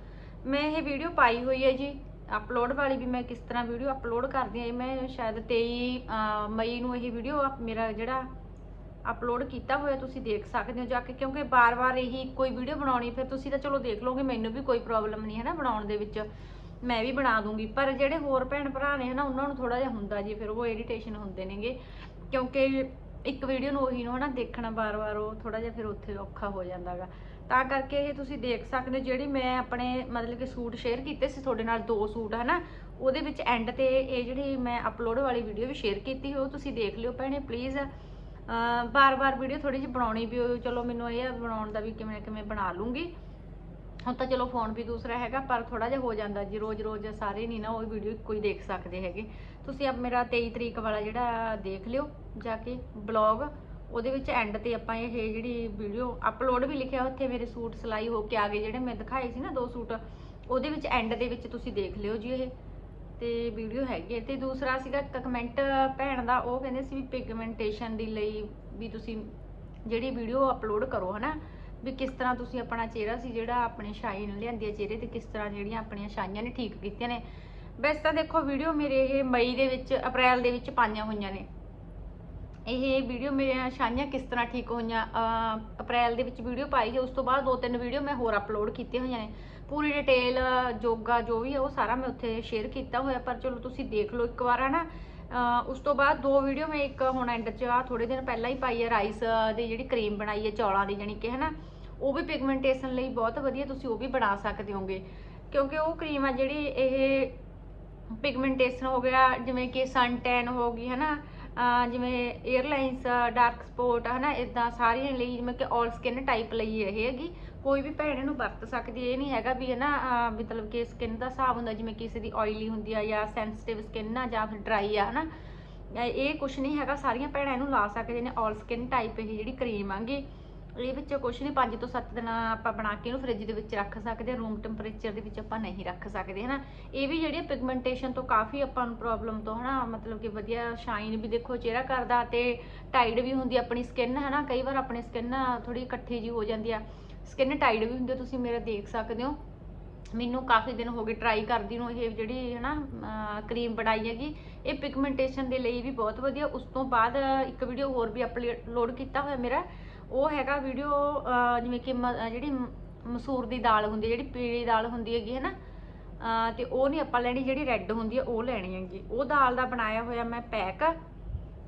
ਮੈਂ ਇਹ ਵੀਡੀਓ ਪਾਈ ਹੋਈ ਹੈ ਜੀ। ਅਪਲੋਡ ਵਾਲੀ ਵੀ ਮੈਂ ਕਿਸ ਤਰ੍ਹਾਂ ਵੀਡੀਓ ਅਪਲੋਡ ਕਰਦੀ ਹਾਂ ਇਹ ਮੈਂ ਸ਼ਾਇਦ 23 ਮਈ ਨੂੰ ਇਹ ਵੀਡੀਓ ਮੇਰਾ ਜਿਹੜਾ ਅਪਲੋਡ ਕੀਤਾ ਹੋਇਆ ਤੁਸੀਂ ਦੇਖ ਸਕਦੇ ਹੋ ਜਾ ਕੇ। ਕਿਉਂਕਿ ਬਾਰ-ਬਾਰ ਇਹੀ ਕੋਈ ਵੀਡੀਓ ਬਣਾਉਣੀ, ਫਿਰ ਤੁਸੀਂ ਤਾਂ ਚਲੋ ਦੇਖ ਲਓਗੇ, ਮੈਨੂੰ ਵੀ ਕੋਈ ਪ੍ਰੋਬਲਮ ਨਹੀਂ ਹੈ ਨਾ ਬਣਾਉਣ ਦੇ ਵਿੱਚ। ਮੈਂ ਵੀ ਬਣਾ ਦੂੰਗੀ। ਪਰ ਜਿਹੜੇ ਹੋਰ ਭੈਣ ਭਰਾ ਨੇ ਹਨਾ ਉਹਨਾਂ ਨੂੰ ਥੋੜਾ ਜਿਹਾ ਹੁੰਦਾ ਜੀ ਫਿਰ ਉਹ ਇਰੀਟੇਸ਼ਨ ਹੁੰਦੇ ਨੇਗੇ। ਕਿਉਂਕਿ ਇੱਕ ਵੀਡੀਓ ਨੂੰ ਉਹੀ ਨੂੰ ਹਨਾ ਦੇਖਣਾ ਬਾਰ-ਬਾਰ ਉਹ ਥੋੜਾ ਜਿਹਾ ਫਿਰ ਉੱਥੇ ਔਖਾ ਹੋ ਜਾਂਦਾਗਾ। ਤਾਂ ਕਰਕੇ ਇਹ ਤੁਸੀਂ ਦੇਖ ਸਕਦੇ ਹੋ ਜਿਹੜੀ ਮੈਂ ਆਪਣੇ ਮਤਲਬ ਕਿ ਸੂਟ ਸ਼ੇਅਰ ਕੀਤੇ ਸੀ ਤੁਹਾਡੇ ਨਾਲ ਦੋ ਸੂਟ ਹਨਾ ਉਹਦੇ ਵਿੱਚ ਐਂਡ ਤੇ ਇਹ ਜਿਹੜੀ ਮੈਂ ਅਪਲੋਡ ਵਾਲੀ ਵੀਡੀਓ ਵੀ ਸ਼ੇਅਰ ਕੀਤੀ ਹੋ ਤੁਸੀਂ ਦੇਖ ਲਿਓ ਭੈਣੇ ਪਲੀਜ਼ ਬਾਰ-ਬਾਰ ਵੀਡੀਓ ਥੋੜੀ ਜਿਹੀ ਬਣਾਉਣੀ ਵੀ ਹੋਈ, ਚਲੋ ਮੈਨੂੰ ਇਹ ਆ ਬਣਾਉਣ ਦਾ ਵੀ ਕਿਵੇਂ ਨਾ ਕਿਵੇਂ ਬਣਾ ਲੂੰਗੀ। ਹੁਣ ਤਾਂ ਚਲੋ ਫੋਨ ਵੀ ਦੂਸਰਾ ਹੈਗਾ, ਪਰ ਥੋੜਾ ਜਿਹਾ ਹੋ ਜਾਂਦਾ ਜੀ ਰੋਜ਼-ਰੋਜ਼ ਸਾਰੇ ਨਹੀਂ ਨਾ ਉਹ ਵੀਡੀਓ ਕੋਈ ਦੇਖ ਸਕਦੇ ਹੈਗੇ। ਤੁਸੀਂ ਆਪ ਮੇਰਾ 23 ਤਰੀਕ ਵਾਲਾ ਜਿਹੜਾ ਦੇਖ ਲਿਓ, ਜਾ ਕੇ ਬਲੌਗ ਉਹਦੇ ਵਿੱਚ ਐਂਡ ਤੇ ਆਪਾਂ ਇਹ ਜਿਹੜੀ ਵੀਡੀਓ ਅਪਲੋਡ ਵੀ ਲਿਖਿਆ, ਉੱਥੇ ਮੇਰੇ ਸੂਟ ਸਿਲਾਈ ਹੋ ਕੇ ਆ ਗਏ, ਜਿਹੜੇ ਮੈਂ ਦਿਖਾਏ ਸੀ ਨਾ ਦੋ ਸੂਟ, ਉਹਦੇ ਵਿੱਚ ਐਂਡ ਦੇ ਵਿੱਚ ਤੁਸੀਂ ਦੇਖ ਲਿਓ ਜੀ ਇਹ। ਤੇ ਵੀਡੀਓ ਹੈਗੀ ਹੈ। ਤੇ ਦੂਸਰਾ ਸੀਗਾ ਕਮੈਂਟ ਭੈਣ ਦਾ, ਉਹ ਕਹਿੰਦੇ ਸੀ ਵੀ ਪਿਗਮੈਂਟੇਸ਼ਨ ਦੀ ਲਈ ਵੀ ਤੁਸੀਂ ਜਿਹੜੀ ਵੀਡੀਓ ਅਪਲੋਡ ਕਰੋ, ਹਨਾ? ਵੀ ਕਿਸ ਤਰ੍ਹਾਂ ਤੁਸੀਂ ਆਪਣਾ ਚਿਹਰਾ ਸੀ ਜਿਹੜਾ ਆਪਣੇ ਸ਼ਾਈਨ ਲਿਆਂਦੀ ਹੈ ਚਿਹਰੇ ਤੇ ਕਿਸ ਤਰ੍ਹਾਂ ਜਿਹੜੀਆਂ ਆਪਣੀਆਂ ਛਾਈਆਂ ਨੇ ਠੀਕ ਕੀਤੀਆਂ ਨੇ। ਵੈਸੇ ਤਾਂ ਦੇਖੋ ਵੀਡੀਓ ਮੇਰੇ ਇਹ ਮਈ ਦੇ ਵਿੱਚ, ਅਪ੍ਰੈਲ ਦੇ ਵਿੱਚ ਪਾਈਆਂ ਹੋਈਆਂ ਨੇ। ਇਹ ਵੀਡੀਓ ਮੇਰੀਆਂ ਛਾਈਆਂ ਕਿਸ ਤਰ੍ਹਾਂ ਠੀਕ ਹੋਈਆਂ ਅਪ੍ਰੈਲ ਦੇ ਵਿੱਚ ਵੀਡੀਓ ਪਾਈ ਹੈ ਉਸ ਤੋਂ ਬਾਅਦ ਦੋ ਤਿੰਨ ਵੀਡੀਓ ਮੈਂ ਹੋਰ ਅਪਲੋਡ ਕੀਤੀਆਂ ਹੋਈਆਂ ਨੇ। ਪੂਰੀ ਡਿਟੇਲ ਜੋਗਾ ਜੋ ਵੀ ਹੈ ਉਹ ਸਾਰਾ ਮੈਂ ਉੱਥੇ ਸ਼ੇਅਰ ਕੀਤਾ ਹੋਇਆ, ਪਰ ਚਲੋ ਤੁਸੀਂ ਦੇਖ ਲਓ ਇੱਕ ਵਾਰ, ਹਨਾ? ਅਹ ਉਸ ਤੋਂ ਬਾਅਦ ਦੋ ਵੀਡੀਓ ਮੈਂ ਇੱਕ ਹੁਣ ਐਂਡ 'ਚ ਆ ਥੋੜੇ ਦਿਨ ਪਹਿਲਾਂ ਹੀ ਪਾਈ ਹੈ ਰਾਈਸ ਦੀ ਜਿਹੜੀ ਕਰੀਮ ਬਣਾਈ ਹੈ ਚੌਲਾਂ ਦੀ, ਜਾਣੀ ਕਿ ਹਨਾ, ਉਹ ਵੀ ਪਿਗਮੈਂਟੇਸ਼ਨ ਲਈ ਬਹੁਤ ਵਧੀਆ, ਤੁਸੀਂ ਉਹ ਵੀ ਬਣਾ ਸਕਦੇ ਹੋਗੇ। ਕਿਉਂਕਿ ਉਹ ਕਰੀਮ ਆ ਜਿਹੜੀ ਇਹ ਪਿਗਮੈਂਟੇਸ਼ਨ ਹੋ ਗਿਆ, ਜਿਵੇਂ ਕਿ ਸਨ ਟੈਨ ਹੋ ਗਈ, ਹਨਾ, ਅਹ ਜਿਵੇਂ 에ਅਰਲਾਈਨਸ ਡਾਰਕ ਸਪੌਟ ਹਨਾ ਇਦਾਂ ਸਾਰੀਆਂ ਲਈ ਜਿਵੇਂ ਕਿ 올 ਸਕਿਨ ਟਾਈਪ ਲਈ ਇਹ ਹੈਗੀ। ਕੋਈ ਵੀ ਭੈਣ ਇਹਨੂੰ ਵਰਤ ਸਕਦੀ ਹੈ। ਇਹ ਨਹੀਂ ਹੈਗਾ ਵੀ ਹਨਾ ਅਹ ਮਤਲਬ ਕਿ ਸਕਿਨ ਦਾ ਹਿਸਾਬ ਹੁੰਦਾ, ਜਿਵੇਂ ਕਿਸੇ ਦੀ ਆਇਲੀ ਹੁੰਦੀ ਆ ਜਾਂ ਸੈਂਸਿਟਿਵ ਸਕਿਨ ਆ ਜਾਂ ਫਿਰ ਡਰਾਈ ਆ, ਹਨਾ। ਅਹ ਇਹ ਕੁਛ ਨਹੀਂ ਹੈਗਾ, ਸਾਰੀਆਂ ਭੈਣਾਂ ਇਹਨੂੰ ਲਾ ਸਕਦੇ ਨੇ 올 ਸਕਿਨ ਟਾਈਪ ਇਹ ਜਿਹੜੀ ਕਰੀਮ ਆਂਗੀ ਇਹ ਵਿੱਚ ਕੁਛ ਨਹੀਂ 5 ਤੋਂ 7 ਦਿਨ ਆਪਾਂ ਬਣਾ ਕੇ ਇਹਨੂੰ ਫ੍ਰਿਜ ਦੇ ਵਿੱਚ ਰੱਖ ਸਕਦੇ ਹਾਂ ਰੂਮ ਟੈਂਪਰੇਚਰ ਦੇ ਵਿੱਚ ਆਪਾਂ ਨਹੀਂ ਰੱਖ ਸਕਦੇ, ਹਨਾ। ਇਹ ਵੀ ਜਿਹੜੀ ਪਿਗਮੈਂਟੇਸ਼ਨ ਤੋਂ ਕਾਫੀ ਆਪਾਂ ਨੂੰ ਪ੍ਰੋਬਲਮ ਤੋਂ, ਹਨਾ, ਮਤਲਬ ਕਿ ਵਧੀਆ ਸ਼ਾਈਨ ਵੀ ਦੇਖੋ, ਚਿਹਰਾ ਕਰਦਾ ਤੇ ਟਾਈਡ ਵੀ ਹੁੰਦੀ ਆ ਆਪਣੀ ਸਕਿਨ ਹਨਾ। ਕਈ ਵਾਰ ਆਪਣੀ ਸਕਿਨ ਥੋੜੀ ਇਕੱਠੀ ਜੀ ਹੋ ਜਾਂਦੀ ਆ। ਸਕਿਨ ਟਾਈਡ ਵੀ ਹੁੰਦੀ, ਤੁਸੀਂ ਮੇਰਾ ਦੇਖ ਸਕਦੇ ਹੋ। ਮੈਨੂੰ ਕਾਫੀ ਦਿਨ ਹੋ ਗਏ ਟਰਾਈ ਕਰਦੀ ਨੂੰ, ਇਹ ਜਿਹੜੀ ਹੈ ਨਾ ਕਰੀਮ ਬਣਾਈ ਹੈਗੀ, ਇਹ ਪਿਗਮੈਂਟੇਸ਼ਨ ਦੇ ਲਈ ਵੀ ਬਹੁਤ ਵਧੀਆ। ਉਸ ਤੋਂ ਬਾਅਦ ਇੱਕ ਵੀਡੀਓ ਹੋਰ ਵੀ ਅਪਲੋਡ ਕੀਤਾ ਹੋਇਆ ਮੇਰਾ। ਉਹ ਹੈਗਾ ਵੀਡੀਓ ਜਿਵੇਂ ਕਿ ਮ- ਜਿਹੜੀ ਮਸੂਰ ਦੀ ਦਾਲ ਹੁੰਦੀ ਹੈ ਜਿਹੜੀ ਪੀਲੀ ਦਾਲ ਹੁੰਦੀ ਹੈਗੀ ਹੈ ਨਾ ਅਹ, ਤੇ ਉਹ ਨਹੀਂ ਆਪਾਂ ਲੈਣੀ, ਜਿਹੜੀ ਰੈੱਡ ਹੁੰਦੀ ਹੈ ਉਹ ਲੈਣੀ ਹੈਗੀ। ਉਹ ਦਾਲ ਦਾ ਬਣਾਇਆ ਹੋਇਆ ਮੈਂ ਪੈਕ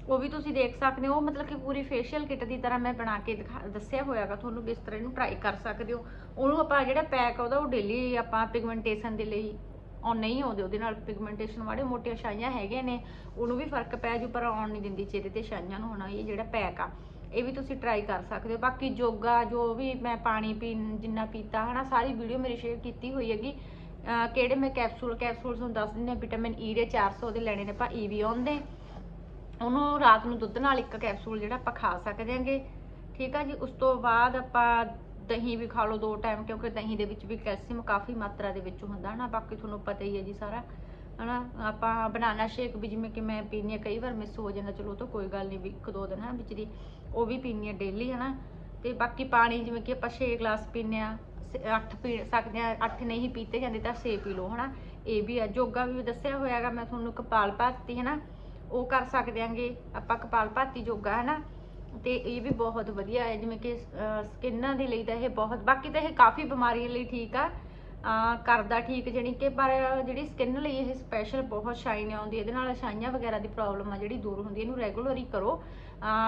ਉਹ ਵੀ ਤੁਸੀਂ ਦੇਖ ਸਕਦੇ ਹੋ, ਉਹ ਮਤਲਬ ਕਿ ਪੂਰੀ ਫੇਸ਼ੀਅਲ ਕਿਟ ਦੀ ਤਰ੍ਹਾਂ ਮੈਂ ਬਣਾ ਕੇ ਦਿਖਾ- ਦੱਸਿਆ ਹੋਇਆਗਾ ਤੁਹਾਨੂੰ ਵੀ ਤਰ੍ਹਾਂ ਇਹਨੂੰ ਟਰਾਈ ਕਰ ਸਕਦੇ ਹੋ। ਉਹਨੂੰ ਆਪਾਂ ਜਿਹੜਾ ਪੈਕ ਉਹਦਾ ਉਹ ਡੇਲੀ ਆਪਾਂ ਪਿਗਮੈਂਟੇਸ਼ਨ ਦੇ ਲਈ ਉਹ ਨਹੀਂ ਆਉਂਦੇ ਉਹਦੇ ਨਾਲ ਪਿਗਮੈਂਟੇਸ਼ਨ ਵਾਲੇ ਮੋਟੀਆਂ ਛਾਈਆਂ ਹੈਗੇ ਨੇ, ਉਹਨੂੰ ਵੀ ਫ਼ਰਕ ਪੈ ਜੂ, ਪਰ ਆਉਣ ਨਹੀਂ ਦਿੰਦੀ ਚਿਹਰੇ ਤੇ ਛਾਈਆਂ ਨੂੰ, ਹੋਣਾ ਇਹ ਜਿਹੜਾ ਪੈਕ ਆ, ਇਹ ਵੀ ਤੁਸੀਂ ਟਰਾਈ ਕਰ ਸਕਦੇ ਹੋ। ਬਾਕੀ ਯੋਗਾ ਜੋ ਵੀ ਮੈਂ ਪਾਣੀ ਪੀਣ, ਜਿੰਨਾ ਪੀਤਾ, ਹਨਾ, ਸਾਰੀ ਵੀਡੀਓ ਮੇਰੀ ਸ਼ੇਅਰ ਕੀਤੀ ਹੋਈ ਹੈਗੀ। ਕਿਹੜੇ ਮੈਂ ਕੈਪਸੂਲ ਕੈਪਸੂਲ ਤੁਹਾਨੂੰ ਦੱਸ ਦਿੰਦੇ ਹਾਂ ਵਿਟਾਮਿਨ ਈ e ਦੇ 400 ਦੇ ਲੈਣੇ ਨੇ, ਆਪਾਂ e ਈਵੀਓਨ ਦੇ ਉਹਨੂੰ ਰਾਤ ਨੂੰ ਦੁੱਧ ਨਾਲ ਇੱਕ ਕੈਪਸੂਲ ਜਿਹੜਾ ਆਪਾਂ ਖਾ ਸਕਦੇ ਹਾਂਗੇ। ਠੀਕ ਆ ਜੀ, ਉਸ ਤੋਂ ਬਾਅਦ ਆਪਾਂ ਦਹੀਂ ਵੀ ਖਾ ਲਓ ਦੋ ਟਾਈਮ ਕਿਉਂਕਿ ਦਹੀਂ ਦੇ ਵਿੱਚ ਵੀ ਕੈਲਸ਼ੀਅਮ ਕਾਫੀ ਮਾਤਰਾ ਦੇ ਵਿੱਚ ਹੁੰਦਾ ਹੈ ਨਾ ਬਾਕੀ ਤੁਹਾਨੂੰ ਪਤਾ ਹੀ ਹੈ ਜੀ ਸਾਰਾ, ਹਨਾ। ਆਪਾਂ ਬਨਾਨਾ ਸ਼ੇਕ ਵੀ ਜਿਵੇਂ ਕਿ ਮੈਂ ਪੀਨੀ ਹਾਂ, ਕਈ ਵਾਰ ਮਿਸ ਹੋ ਜਾਂਦਾ, ਚਲੋ ਤਾਂ ਕੋਈ ਗੱਲ ਨਹੀਂ ਵੀ ਇੱਕ ਦੋ ਦਿਨ ਹੈ ਵਿੱਚ ਦੀ, ਉਹ ਵੀ ਪੀਨੀ ਹੈ ਡੇਲੀ ਹਨਾ। ਤੇ ਬਾਕੀ ਪਾਣੀ ਜਿਵੇਂ ਕਿ ਆਪਾਂ 6 ਗਲਾਸ ਪੀਨੇ ਆ 8 ਪੀ ਸਕਦੇ ਆ 8 ਨਹੀਂ ਪੀਤੇ ਜਾਂਦੇ ਤਾਂ 6 ਪੀ ਲਓ ਹਨਾ। ਇਹ ਵੀ ਆ ਯੋਗਾ ਵੀ ਦੱਸਿਆ ਹੋਇਆਗਾ ਮੈਂ ਤੁਹਾਨੂੰ ਕਪਾਲ ਭਾਤੀ ਹਨਾ। ਉਹ ਕਰ ਸਕਦੇ ਆਂਗੇ। ਆਪਾਂ ਕਪਾਲ ਭਾਤੀ ਯੋਗਾ ਹਨਾ? ਤੇ ਇਹ ਵੀ ਬਹੁਤ ਵਧੀਆ ਹੈ, ਜਿਵੇਂ ਕਿ ਸਕਿਨਾਂ ਦੇ ਲਈ ਤਾਂ ਇਹ ਬਹੁਤ, ਬਾਕੀ ਤਾਂ ਇਹ ਕਾਫੀ ਬਿਮਾਰੀਆਂ ਲਈ ਠੀਕ ਆ। ਕਰਦਾ ਠੀਕ, ਜਾਣੀ ਕਿ ਪਰ ਜਿਹੜੀ ਸਕਿਨ ਲਈ ਇਹ ਸਪੈਸ਼ਲ ਬਹੁਤ ਸ਼ਾਈਨ ਆਉਂਦੀ ਇਹਦੇ ਨਾਲ ਛਾਈਆਂ ਵਗੈਰਾ ਦੀ ਪ੍ਰੋਬਲਮ ਆ, ਜਿਹੜੀ ਦੂਰ ਹੁੰਦੀ, ਇਹਨੂੰ ਰੈਗੂਲਰ ਹੀ ਕਰੋ।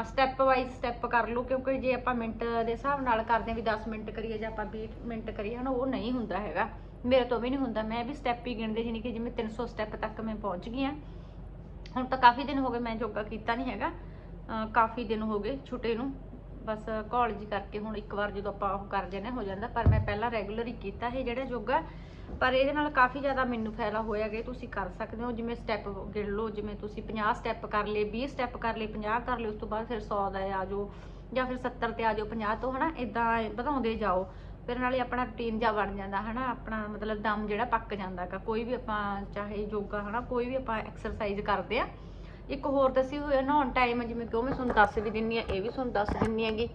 ਸਟੈਪ ਵਾਈਜ਼ ਸਟੈਪ ਕਰ ਲਓ, ਕਿਉਂਕਿ ਜੇ ਆਪਾਂ ਮਿੰਟ ਦੇ ਹਿਸਾਬ ਨਾਲ ਕਰਦੇ ਹਾਂ ਵੀ 10 ਮਿੰਟ ਕਰੀਏ ਜਾਂ ਆਪਾਂ 20 ਮਿੰਟ ਕਰੀਏ, ਹਨਾ, ਉਹ ਨਹੀਂ ਹੁੰਦਾ ਹੈਗਾ। ਮੇਰੇ ਤੋਂ ਵੀ ਨਹੀਂ ਹੁੰਦਾ, ਮੈਂ ਵੀ ਸਟੈਪ ਹੀ ਗਿਣਦੇ ਜਾਣੀ ਕਿ ਜਿਵੇਂ 300 ਸਟੈਪ ਤੱਕ ਮੈਂ ਪਹੁੰਚ ਗਈ ਹਾਂ। ਹੁਣ ਤਾਂ ਕਾਫੀ ਦਿਨ ਹੋ ਗਏ ਮੈਂ ਯੋਗਾ ਕੀਤਾ ਨਹੀਂ ਹੈਗਾ। ਕਾਫੀ ਦਿਨ ਹੋ ਗਏ ਛੁੱਟੇ ਨੂੰ। ਬਸ ਕਾਲਜ ਕਰਕੇ ਹੁਣ ਇੱਕ ਵਾਰ ਜਦੋਂ ਆਪਾਂ ਉਹ ਕਰ ਜਾਂਦੇ ਹਾਂ, ਹੋ ਜਾਂਦਾ। ਪਰ ਮੈਂ ਪਹਿਲਾਂ ਰੈਗੂਲਰ ਹੀ ਕੀਤਾ ਇਹ ਜਿਹੜਾ ਯੋਗਾ। ਪਰ ਇਹਦੇ ਨਾਲ ਕਾਫੀ ਜ਼ਿਆਦਾ ਮੈਨੂੰ ਫਾਇਦਾ ਹੋਇਆ ਕਿ ਤੁਸੀਂ ਕਰ ਸਕਦੇ ਹੋ। ਜਿਵੇਂ ਸਟੈਪ ਗਿਣ ਲਓ ਜਿਵੇਂ ਤੁਸੀਂ 50 ਸਟੈਪ ਕਰ ਲਏ 20 ਸਟੈਪ ਕਰ ਲਏ 50 ਕਰ ਲਏ ਉਸ ਤੋਂ ਬਾਅਦ ਫਿਰ 100 ਦਾ ਆ ਜਾਓ ਜਾਂ ਫਿਰ 70 ਤੇ ਆ ਜਾਓ 50 ਤੋਂ ਹਨਾ ਇਦਾਂ ਵਧਾਉਂਦੇ ਜਾਓ। ਫਿਰ ਨਾਲੇ ਆਪਣਾ ਰੂਟੀਨ ਜਾ ਬਣ ਜਾਂਦਾ, ਹਨਾ? ਆਪਣਾ ਮਤਲਬ ਦਮ ਜਿਹੜਾ ਪੱਕ ਜਾਂਦਾ ਕੋਈ ਵੀ ਆਪਾਂ ਚਾਹੇ ਯੋਗਾ, ਹਨਾ? ਕੋਈ ਵੀ ਆਪਾਂ ਐਕਸਰਸਾਈਜ਼ ਕਰਦੇ ਆ। ਇੱਕ ਹੋਰ ਦੱਸੀ ਹੋਇਆ ਨਹਾਉਣ ਟਾਈਮ ਜਿਵੇਂ ਕਿ ਉਹ ਮੈਂ ਤੁਹਾਨੂੰ ਦੱਸ ਵੀ ਦਿੰਨੀ ਆ, ਇਹ ਵੀ ਤੁਹਾਨੂੰ ਦੱਸ ਦਿੰਨੀ ਹੈਗੀ।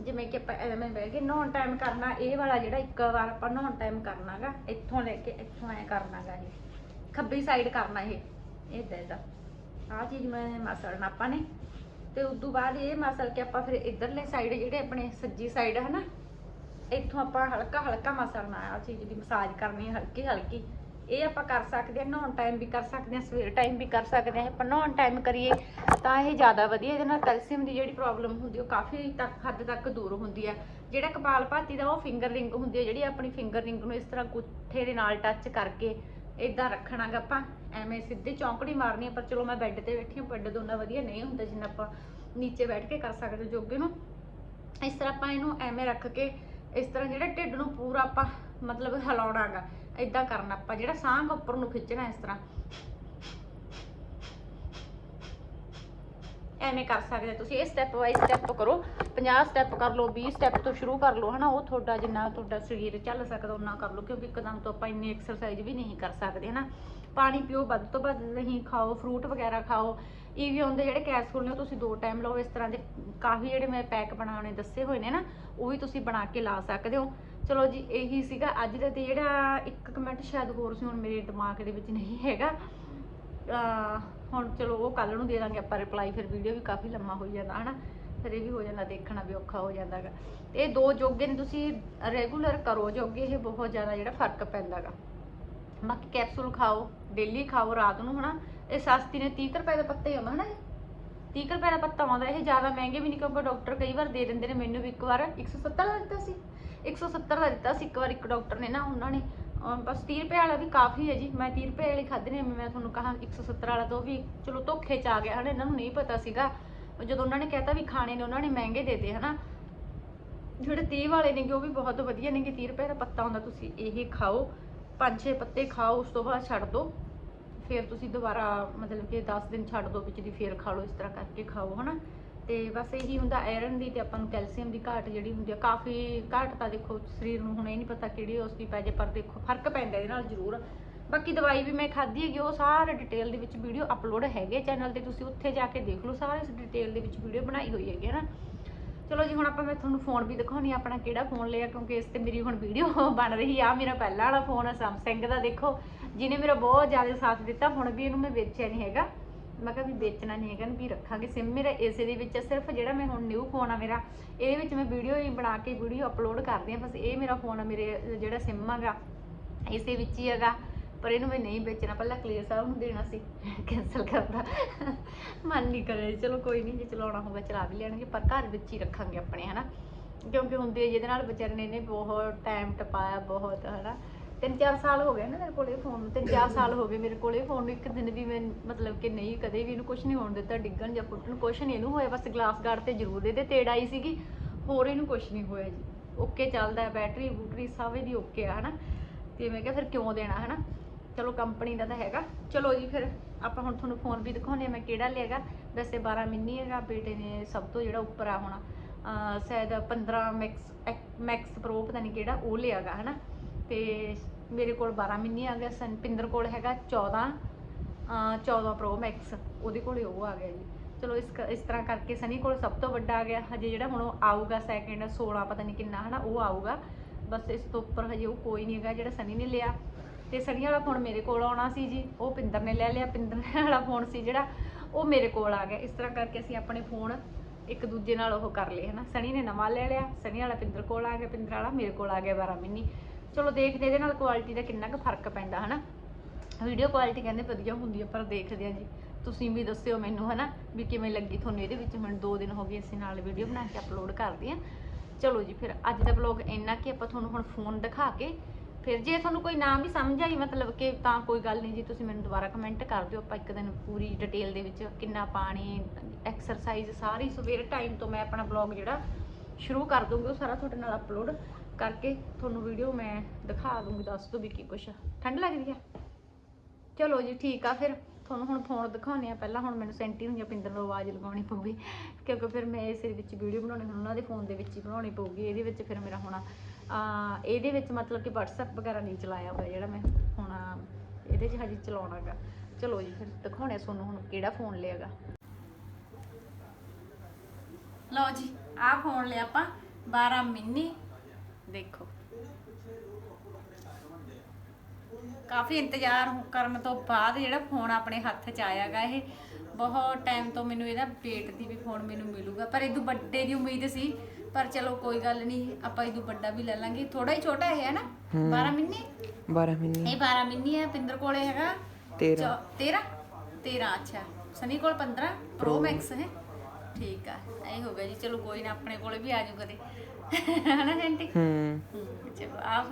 ਜਿਵੇਂ ਕਿ ਆਪਾਂ ਐਵੇਂ ਬਹਿ ਕੇ ਨਹਾਉਣ ਟਾਈਮ ਕਰਨਾ, ਇਹ ਵਾਲਾ ਜਿਹੜਾ ਇੱਕ ਵਾਰ ਆਪਾਂ ਨਹਾਉਣ ਟਾਈਮ ਕਰਨਾਗਾ ਇੱਥੋਂ ਲੈ ਕੇ ਇੱਥੋਂ ਐ ਕਰਨਾਗਾ ਇਹ। ਖੱਬੀ ਸਾਈਡ ਕਰਨਾ ਇਹ ਇਦਾਂ ਇਦਾਂ ਆਹ ਚੀਜ਼ ਮੈਂ ਮਸਲਣਾ ਆਪਾਂ ਨੇ। ਤੇ ਉਸ ਤੋਂ ਬਾਅਦ ਇਹ ਮਸਲ ਕੇ ਆਪਾਂ ਫਿਰ ਇਧਰਲੇ ਸਾਈਡ ਜਿਹੜੇ ਆਪਣੇ ਸੱਜੀ ਸਾਈਡ ਹਨਾ? ਇੱਥੋਂ ਆਪਾਂ ਹਲਕਾ ਹਲਕਾ ਮਸਲਣਾ ਆ ਚੀਜ਼ ਦੀ ਮਸਾਜ ਕਰਨੀ ਹੈ, ਹਲਕੀ ਹਲਕੀ। ਇਹ ਆਪਾਂ ਕਰ ਸਕਦੇ ਹਾਂ, ਨਹਾਉਣ ਟਾਈਮ ਵੀ ਕਰ ਸਕਦੇ ਹਾਂ, ਸਵੇਰ ਟਾਈਮ ਵੀ ਕਰ ਸਕਦੇ ਹਾਂ। ਆਪਾਂ ਨਹਾਉਣ ਟਾਈਮ ਕਰੀਏ ਤਾਂ ਇਹ ਜ਼ਿਆਦਾ ਵਧੀਆ, ਇਹਦੇ ਨਾਲ ਕੈਲਸ਼ੀਅਮ ਦੀ ਜਿਹੜੀ ਪ੍ਰੋਬਲਮ ਹੁੰਦੀ ਉਹ ਕਾਫੀ ਤੱਕ ਹੱਦ ਤੱਕ ਦੂਰ ਹੁੰਦੀ ਹੈ। ਜਿਹੜਾ ਕਪਾਲ ਭਾਤੀ ਦਾ ਉਹ ਫਿੰਗਰ ਰਿੰਗ ਹੁੰਦੀ ਹੈ, ਜਿਹੜੀ ਆਪਣੀ ਫਿੰਗਰ ਰਿੰਗ ਨੂੰ ਇਸ ਤਰ੍ਹਾਂ ਗੁੱਠੇ ਦੇ ਨਾਲ ਟੱਚ ਕਰਕੇ ਇਦਾਂ ਰੱਖਣਾਗਾ ਆਪਾਂ। ਐਵੇਂ ਸਿੱਧੇ ਚੌਂਕੜੀ ਮਾਰਨੀ ਹੈ, ਪਰ ਚਲੋ ਮੈਂ ਬੈੱਡ ਤੇ ਬੈਠੀ ਹਾਂ ਬੈੱਡ ਦੋਨਾਂ ਵਧੀਆ ਨਹੀਂ ਹੁੰਦਾ ਜਿੰਨਾ ਆਪਾਂ ਨੀਚੇ ਬੈਠ ਕੇ ਕਰ ਸਕਦੇ ਜੋਗੇ ਨੂੰ। ਇਸ ਤਰ੍ਹਾਂ ਆਪਾਂ ਇਹਨੂੰ ਐਵੇਂ ਰੱਖ ਕੇ ਇਸ ਤਰ੍ਹਾਂ ਜਿਹੜਾ ਢਿੱਡ ਨੂੰ ਪੂਰਾ ਆਪਾਂ ਮਤਲਬ ਹਿਲਾਉਣਾਗਾ ਇਦਾਂ ਕਰਨਾ ਆਪਾਂ, ਜਿਹੜਾ ਸਾਹ ਉੱਪਰ ਨੂੰ ਖਿੱਚਣਾ ਇਸ ਤਰ੍ਹਾਂ। ਐਵੇਂ ਕਰ ਸਕਦੇ ਤੁਸੀਂ, ਇਹ ਸਟੈਪ ਵਾਈਜ਼ ਸਟੈਪ ਕਰੋ 50 ਸਟੈਪ ਕਰ ਲਓ 20 ਸਟੈਪ ਤੋਂ ਸ਼ੁਰੂ ਕਰ ਲਓ, ਹਨਾ, ਉਹ ਤੁਹਾਡਾ ਜਿੰਨਾ ਤੁਹਾਡਾ ਸਰੀਰ ਚੱਲ ਸਕਦਾ ਉਹਨਾਂ ਕਰ ਲਓ, ਕਿਉਂਕਿ ਇੱਕਦਮ ਤੋਂ ਆਪਾਂ ਇੰਨੀ ਐਕਸਰਸਾਈਜ਼ ਵੀ ਨਹੀਂ ਕਰ ਸਕਦੇ, ਹਨਾ। ਪਾਣੀ ਪੀਓ, ਵੱਧ ਤੋਂ ਵੱਧ ਨਹੀਂ ਖਾਓ ਫਰੂਟ ਵਗੈਰਾ ਖਾਓ। ਈਵਨ ਦੇ ਜਿਹੜੇ ਕੈਪਸੂਲ ਨੇ, ਉਹ ਤੁਸੀਂ ਦੋ ਟਾਈਮ ਲਓ। ਇਸ ਤਰ੍ਹਾਂ ਦੇ ਕਾਫੀ ਜਿਹੜੇ ਮੈਂ ਪੈਕ ਬਣਾਉਣੇ, ਦੱਸੇ ਹੋਏ ਨੇ ਨਾ, ਉਹ ਵੀ ਤੁਸੀਂ ਬਣਾ ਕੇ ਲਾ ਸਕਦੇ ਹੋ। ਚਲੋ ਜੀ, ਇਹੀ ਸੀਗਾ। ਅੱਜ ਦਾ ਤੇ ਜਿਹੜਾ ਇੱਕ ਕਮੈਂਟ ਸ਼ਾਇਦ ਹੋਰ ਸੀ, ਹੁਣ ਮੇਰੇ ਦਿਮਾਗ ਦੇ ਵਿੱਚ ਨਹੀਂ ਹੈਗਾ। ਹੁਣ ਚਲੋ ਉਹ ਕੱਲ ਨੂੰ ਦੇ ਦਾਂਗੇ ਆਪਾਂ ਰਿਪਲਾਈ ਫਿਰ ਵੀਡੀਓ ਵੀ ਕਾਫੀ ਲੰਮਾ ਹੋ ਜਾਂਦਾ, ਹਨਾ? ਫਿਰ ਇਹ ਵੀ ਹੋ ਜਾਂਦਾ, ਦੇਖਣਾ ਵੀ ਔਖਾ ਹੋ ਜਾਂਦਾਗਾ। ਇਹ ਦੋ ਜੋਗੇ ਨੇ, ਤੁਸੀਂ ਰੈਗੂਲਰ ਕਰੋ ਜੋਗੇ, ਇਹ ਬਹੁਤ ਜ਼ਿਆਦਾ ਜਿਹੜਾ ਫ਼ਰਕ ਪੈਂਦਾਗਾ। ਬਾਕੀ ਕੈਪਸੂਲ ਖਾਓ ਡੇਲੀ ਖਾਓ, ਰਾਤ ਨੂੰ ਹਨਾ। ਇਹ ਸਸਤੀ ਨੇ 30 ਰੁਪਏ ਦਾ ਪੱਤਾ ਹੀ ਆਉਂਦਾ ਹਨਾ 30 ਰੁਪਏ ਦਾ ਪੱਤਾ ਆਉਂਦਾ, ਇਹ ਜ਼ਿਆਦਾ ਮਹਿੰਗੇ ਵੀ ਨਹੀਂ ਕਿਉਂਕਿ ਡਾਕਟਰ ਕਈ ਵਾਰ ਦੇ ਦਿੰਦੇ ਨੇ ਮੈਨੂੰ ਵੀ ਇੱਕ ਵਾਰ। 170 ਦਾ ਦਿੱਤਾ ਸੀ। 170 ਦਾ ਦਿੱਤਾ ਸੀ, ਇੱਕ ਵਾਰ ਇੱਕ ਡਾਕਟਰ ਨੇ ਨਾ ਉਹਨਾਂ ਨੇ। ਬਸ 30 ਰੁਪਏ ਵਾਲਾ ਵੀ ਕਾਫੀ ਹੈ ਜੀ। ਮੈਂ 30 ਰੁਪਏ ਵਾਲੀ ਖਾਧੀ ਨੇ ਮੈਂ ਤੁਹਾਨੂੰ ਕਹਾ 170 ਵਾਲਾ ਤੋਂ ਵੀ ਚਲੋ ਧੋਖੇ ਚ ਆ ਗਿਆ ਹਨਾ, ਇਹਨਾਂ ਨੂੰ ਨਹੀਂ ਪਤਾ ਸੀਗਾ। ਜਦੋਂ ਉਹਨਾਂ ਨੇ ਕਹਿਤਾ ਵੀ ਖਾਣੇ ਨੇ, ਉਹਨਾਂ ਨੇ ਮਹਿੰਗੇ ਦੇ ਦੇਤੇ ਹਨਾ। ਜਿਹੜੇ 30 ਵਾਲੇ ਨੇਗੇ ਉਹ ਵੀ ਬਹੁਤ ਵਧੀਆ ਨੇਗੇ। 30 ਰੁਪਏ ਦਾ ਪੱਤਾ ਹੁੰਦਾ ਤੁਸੀਂ ਇਹ ਖਾਓ। ਪੰਜ ਛੇ ਪੱਤੇ ਖਾਓ, ਉਸ ਤੋਂ ਬਾਅਦ ਛੱਡ ਦਿਓ ਫਿਰ ਤੁਸੀਂ ਦੁਬਾਰਾ ਮਤਲਬ ਕਿ 10 ਦਿਨ ਛੱਡ ਦਿਓ ਵਿੱਚ ਦੀ, ਫੇਰ ਖਾ ਲਓ, ਇਸ ਤਰ੍ਹਾਂ ਕਰਕੇ ਖਾਓ, ਹਨਾ? ਤੇ ਬਸ ਇਹੀ ਹੁੰਦਾ ਆਇਰਨ ਦੀ ਤੇ ਆਪਾਂ ਨੂੰ ਕੈਲਸ਼ੀਅਮ ਦੀ ਘਾਟ ਜਿਹੜੀ ਹੁੰਦੀ ਆ, ਕਾਫੀ ਘਾਟ ਤਾਂ ਦੇਖੋ ਸਰੀਰ ਨੂੰ ਹੁਣ ਇਹ ਨਹੀਂ ਪਤਾ ਕਿਹੜੀ ਉਸ ਦੀ ਪੈ ਜੇ, ਪਰ ਦੇਖੋ ਫ਼ਰਕ ਪੈਂਦਾ ਇਹਦੇ ਨਾਲ ਜ਼ਰੂਰ। ਬਾਕੀ ਦਵਾਈ ਵੀ ਮੈਂ ਖਾਧੀ ਹੈਗੀ, ਉਹ ਸਾਰੇ ਡਿਟੇਲ ਦੇ ਵਿੱਚ ਵੀਡੀਓ ਅਪਲੋਡ ਹੈਗੇ ਚੈਨਲ ਤੇ, ਤੁਸੀਂ ਉੱਥੇ ਜਾ ਕੇ ਦੇਖ ਲਓ, ਸਾਰੇ ਇਸ ਡਿਟੇਲ ਦੇ ਵਿੱਚ ਵੀਡੀਓ ਬਣਾਈ ਹੋਈ ਹੈਗੀ ਹੈ ਨਾ। ਚਲੋ ਜੀ, ਹੁਣ ਆਪਾਂ ਮੈਂ ਤੁਹਾਨੂੰ ਫੋਨ ਵੀ ਦਿਖਾਉਣੀ ਆ, ਆਪਣਾ ਕਿਹੜਾ ਫੋਨ ਲਿਆ, ਕਿਉਂਕਿ ਇਸ ਤੇ ਮੇਰੀ ਹੁਣ ਵੀਡੀਓ ਬਣ ਰਹੀ ਆ, ਮੇਰਾ ਪਹਿਲਾ ਵਾਲਾ ਫੋਨ ਆ, Samsung ਦਾ ਦੇਖੋ, ਜਿਹਨੇ ਮੇਰਾ ਬਹੁਤ ਜ਼ਿਆਦਾ ਸਾਥ ਦਿੱਤਾ, ਹੁਣ ਵੀ ਇਹਨੂੰ ਮੈਂ ਵੇਚਿਆ ਨਹੀਂ ਹੈਗਾ। ਮੈਂ ਕਿਹਾ ਵੀ ਵੇਚਣਾ ਨਹੀਂ ਹੈਗਾ ਵੀ ਰੱਖਾਂਗੇ। ਸਿਮ ਮੇਰਾ ਇਸੇ ਦੇ ਵਿੱਚ ਸਿਰਫ ਜਿਹੜਾ ਮੈਂ ਹੁਣ ਨਿਊ ਫੋਨ ਆ ਮੇਰਾ, ਇਹਦੇ ਵਿੱਚ ਮੈਂ ਵੀਡੀਓ ਹੀ ਬਣਾ ਕੇ ਵੀਡੀਓ ਅਪਲੋਡ ਕਰਦੀ ਆ, ਬਸ ਇਹ ਮੇਰਾ ਫੋਨ ਆ, ਮੇਰੇ ਜਿਹੜਾ ਸਿਮ ਹੈਗਾ, ਇਸੇ ਵਿੱਚ ਹੀ ਹੈਗਾ। ਪਰ ਇਹਨੂੰ ਮੈਂ ਨਹੀਂ ਵੇਚਣਾ, ਪਹਿਲਾਂ ਕਲੀਅਰ ਸਾਹਿਬ ਨੂੰ ਦੇਣਾ ਸੀ ਕੈਨਸਲ ਕਰਦਾ ਮਨ ਨਹੀਂ ਕਰੇ ਚਲੋ ਕੋਈ ਨਹੀਂ, ਜੇ ਚਲਾਉਣਾ ਹੋਊਗਾ ਚਲਾ ਵੀ ਲੈਣਗੇ, ਪਰ ਘਰ ਵਿੱਚ ਹੀ ਰੱਖਾਂਗੇ ਆਪਣੇ, ਹਨਾ। ਕਿਉਂਕਿ ਹੁੰਦੇ ਜਿਹਦੇ ਨਾਲ ਵਿਚਾਰੇ ਨੇ ਇਹਨੇ ਬਹੁਤ ਟਾਈਮ ਟਪਾਇਆ, ਬਹੁਤ, ਹਨਾ। ਤਿੰਨ ਚਾਰ ਸਾਲ ਹੋ ਗਏ ਨਾ ਮੇਰੇ ਕੋਲ ਇਹ ਫੋਨ ਨੂੰ, ਤਿੰਨ ਚਾਰ ਸਾਲ ਹੋ ਗਏ ਮੇਰੇ ਕੋਲ ਇਹ ਫੋਨ ਨੂੰ, ਇੱਕ ਦਿਨ ਵੀ ਮੈਂ, ਮਤਲਬ ਕਿ ਨਹੀਂ, ਕਦੇ ਵੀ ਇਹਨੂੰ ਕੁਝ ਨਹੀਂ ਹੋਣ ਦਿੱਤਾ, ਡਿੱਗਣ ਜਾਂ ਫੁੱਟਣ ਕੁਝ ਨਹੀਂ, ਇਹਨੂੰ ਹੋਇਆ ਬਸ ਗਲਾਸ ਗਾਰਡ ਤੇ ਜ਼ਰੂਰ ਦੇ ਦੇ ਤੇੜ ਆਈ ਸੀਗੀ, ਹੋਰ ਇਹਨੂੰ ਕੁਝ ਨਹੀਂ ਹੋਇਆ ਜੀ। ਓਕੇ ਚੱਲਦਾ ਬੈਟਰੀ ਬੂਟਰੀ ਸਭ ਇਹਦੀ ਓਕੇ ਆ, ਹਨਾ। ਤੇ ਮੈਂ ਕਿਹਾ ਫਿਰ ਕਿਉਂ ਦੇਣਾ, ਹਨਾ? ਚਲੋ ਕੰਪਨੀ ਦਾ ਤਾਂ ਹੈਗਾ। ਚਲੋ ਜੀ ਫਿਰ ਆਪਾਂ ਹੁਣ ਤੁਹਾਨੂੰ ਫੋਨ ਵੀ ਦਿਖਾਉਂਦੇ ਆ ਮੈਂ ਕਿਹੜਾ ਲਿਆਗਾ। ਵੈਸੇ 12 ਮਿੰਨੀ ਹੈਗਾ, ਬੇਟੇ ਨੇ ਸਭ ਤੋਂ ਜਿਹੜਾ ਉੱਪਰ ਆ ਹੋਣਾ। ਸ਼ਾਇਦ 15 ਮੈਕਸ ਮੈਕਸ ਪ੍ਰੋ ਪਤਾ ਨਹੀਂ ਕਿਹੜਾ, ਉਹ ਲਿਆਗਾ, ਹਨਾ? ਤੇ ਮੇਰੇ ਕੋਲ 12 ਮਿੰਨੀ ਆ ਗਿਆ, ਸੰਪਿੰਦਰ ਕੋਲ ਹੈਗਾ 14 ਅਹ 14 ਪ੍ਰੋ ਮੈਕਸ ਉਹਦੇ ਕੋਲੇ ਉਹ ਆ ਗਿਆ ਜੀ। ਚਲੋ ਇਸ ਕ- ਇਸ ਤਰ੍ਹਾਂ ਕਰਕੇ ਸਨੀ ਕੋਲ ਸਭ ਤੋਂ ਵੱਡਾ ਆ ਗਿਆ। ਹਜੇ ਜਿਹੜਾ ਹੁਣ ਉਹ ਆਊਗਾ ਸੈਕਿੰਡ 16 ਪਤਾ ਨਹੀਂ ਕਿੰਨਾ, ਹਨਾ? ਉਹ ਆਊਗਾ। ਬਸ ਇਸ ਤੋਂ ਉੱਪਰ ਹਜੇ ਉਹ ਕੋਈ ਨਹੀਂ ਹੈਗਾ ਜਿਹੜਾ ਸਨੀ ਨੇ ਲਿਆ। ਤੇ ਸਨੀ ਵਾਲਾ ਫੋਨ ਮੇਰੇ ਕੋਲ ਆਉਣਾ ਸੀ ਜੀ, ਉਹ ਪਿੰਦਰ ਨੇ ਲੈ ਲਿਆ, ਪਿੰਦਰ ਵਾਲਾ ਫੋਨ ਸੀ ਜਿਹੜਾ, ਉਹ ਮੇਰੇ ਕੋਲ ਆ ਗਿਆ। ਇਸ ਤਰ੍ਹਾਂ ਕਰਕੇ ਅਸੀਂ ਆਪਣੇ ਫੋਨ ਇੱਕ ਦੂਜੇ ਨਾਲ ਉਹ ਕਰ ਲਏ, ਹਨਾ। ਸਨੀ ਨੇ ਨਵਾਂ ਲੈ ਲਿਆ ਸਨੀ ਵਾਲਾ ਪਿੰਦਰ ਕੋਲ ਆ ਗਿਆ, ਪਿੰਦਰ ਵਾਲਾ ਮੇਰੇ ਕੋਲ ਆ ਗਿਆ 12 ਮਿੰਨੀ। ਚਲੋ ਦੇਖਦੇ ਇਹਦੇ ਨਾਲ ਕੁਆਲਿਟੀ ਦਾ ਕਿੰਨਾ ਕੁ ਫ਼ਰਕ ਪੈਂਦਾ, ਹਨਾ। ਵੀਡੀਓ ਕੁਆਲਿਟੀ ਕਹਿੰਦੇ ਵਧੀਆ ਹੁੰਦੀ ਆ, ਪਰ ਦੇਖਦੇ ਆ ਜੀ। ਤੁਸੀਂ ਵੀ ਦੱਸਿਓ ਮੈਨੂੰ, ਹਨਾ, ਵੀ ਕਿਵੇਂ ਲੱਗੀ ਤੁਹਾਨੂੰ ਇਹਦੇ ਵਿੱਚ। ਹੁਣ 2 ਦਿਨ ਹੋ ਗਏ ਅਸੀਂ ਨਾਲ ਵੀਡੀਓ ਬਣਾ ਕੇ ਅਪਲੋਡ ਕਰਦੇ ਆ। ਚਲੋ ਜੀ, ਫਿਰ ਅੱਜ ਦਾ ਵਲੌਗ ਇੰਨਾ ਕਿ ਆਪਾਂ ਤੁਹਾਨੂੰ ਹੁਣ ਫੋਨ ਦਿਖਾ ਕੇ ਫਿਰ ਜੇ ਤੁਹਾਨੂੰ ਕੋਈ ਨਾਮ ਵੀ ਸਮਝ ਆਈ, ਮਤਲਬ ਕਿ ਤਾਂ ਕੋਈ ਗੱਲ ਨਹੀਂ ਜੀ, ਤੁਸੀਂ ਮੈਨੂੰ ਦੁਬਾਰਾ ਕਮੈਂਟ ਕਰ ਦਿਓ। ਆਪਾਂ ਇੱਕ ਦਿਨ ਪੂਰੀ ਡਿਟੇਲ ਦੇ ਵਿੱਚ ਕਿੰਨਾ ਪਾਣੀ ਐਕਸਰਸਾਈਜ਼ ਸਾਰੀ ਸਵੇਰ ਟਾਈਮ ਤੋਂ ਮੈਂ ਆਪਣਾ ਵਲੌਗ ਜਿਹੜਾ ਸ਼ੁਰੂ ਕਰ ਦੂੰਗੀ ਉਹ ਸਾਰਾ ਤੁਹਾਡੇ ਨਾਲ ਅਪਲੋਡ ਕਰਕੇ ਤੁਹਾਨੂੰ ਵੀਡੀਓ ਮੈਂ ਦਿਖਾ ਦੂੰਗੀ ਦੱਸ ਦੋ ਵੀ ਕੀ ਕੁਛ। ਠੰਡ ਲੱਗਦੀ ਆ? ਚਲੋ ਜੀ, ਠੀਕ ਆ ਫਿਰ। ਤੁਹਾਨੂੰ ਹੁਣ ਫੋਨ ਦਿਖਾਉਂਦੇ ਆ। ਪਹਿਲਾਂ ਹੁਣ ਮੈਨੂੰ ਸੈਂਟੀ ਨੂੰ ਜਾਂ ਪਿੰਦਰ ਨੂੰ ਆਵਾਜ਼ ਲਗਾਉਣੀ ਪਊਗੀ, ਕਿਉਂਕਿ ਫਿਰ ਮੈਂ ਇਸ ਵਿੱਚ ਵੀਡੀਓ ਬਣਾਉਣੀ, ਹੁਣ ਉਹਨਾਂ ਦੇ ਫੋਨ ਦੇ ਵਿੱਚ ਹੀ ਬਣਾਉਣੀ ਪਊਗੀ। ਇਹਦੇ ਵਿੱਚ ਫਿਰ ਮੇਰਾ ਹੁਣ ਇਹਦੇ ਵਿੱਚ ਮਤਲਬ ਕਿ WhatsApp ਵਗੈਰਾ ਨਹੀਂ ਚਲਾਇਆ ਹੋਇਆ ਜਿਹੜਾ ਮੈਂ ਹੁਣ, ਇਹਦੇ 'ਚ ਹਜੇ ਚਲਾਉਣਾਗਾ ਚਲੋ ਜੀ, ਫਿਰ ਦਿਖਾਉਣੇ ਆ ਤੁਹਾਨੂੰ ਹੁਣ ਕਿਹੜਾ ਫੋਨ ਲਿਆਗਾ। ਲਓ ਜੀ, ਆਹ ਫੋਨ ਲਿਆ ਆਪਾਂ 12 ਮਿੰਨੀ। ਦੇਖੋ। ਕਾਫੀ ਇੰਤਜ਼ਾਰ ਕਰਨ ਤੋਂ ਬਾਅਦ ਜਿਹੜਾ ਫੋਨ ਆਪਣੇ ਹੱਥ 'ਚ ਆਇਆਗਾ ਇਹ। ਬਹੁਤ ਟਾਈਮ ਤੋਂ ਮੈਨੂੰ ਇਹਦਾ ਵੇਟ ਦੀ ਵੀ ਫੋਨ ਮੈਨੂੰ ਮਿਲੂਗਾ, ਪਰ ਇਹਦੋਂ ਵੱਡੇ ਦੀ ਉਮੀਦ ਸੀ ਪਰ ਚਲੋ ਕੋਈ ਗੱਲ ਨਹੀਂ ਆਪਾਂ ਇਹਦੋਂ ਵੱਡਾ ਵੀ ਲੈ ਲਾਂਗੇ। ਥੋੜਾ ਹੀ ਛੋਟਾ ਇਹ ਹੈ ਨਾ? 12 ਮਿੰਨੀ?
12 ਮਹੀਨੇ
ਇਹ 12 ਮਿੰਨੀ ਹੈ ਪਿੰਦਰ ਕੋਲੇ ਹੈਗਾ।
13
ਚੌ- 13 13 ਅੱਛਾ। ਸਨੀ ਕੋਲ 15 ਪ੍ਰੋ ਮੈਕਸ ਹੈ। ਠੀਕ ਆ ਇਹ ਹੋ ਗਿਆ ਜੀ। ਚਲੋ ਕੋਈ ਨਾ ਆਪਣੇ ਕੋਲੇ ਵੀ ਆ ਕਦੇ। ਹਨਾ ਜੰਟੀ ਹੂੰ। ਚਲੋ ਆ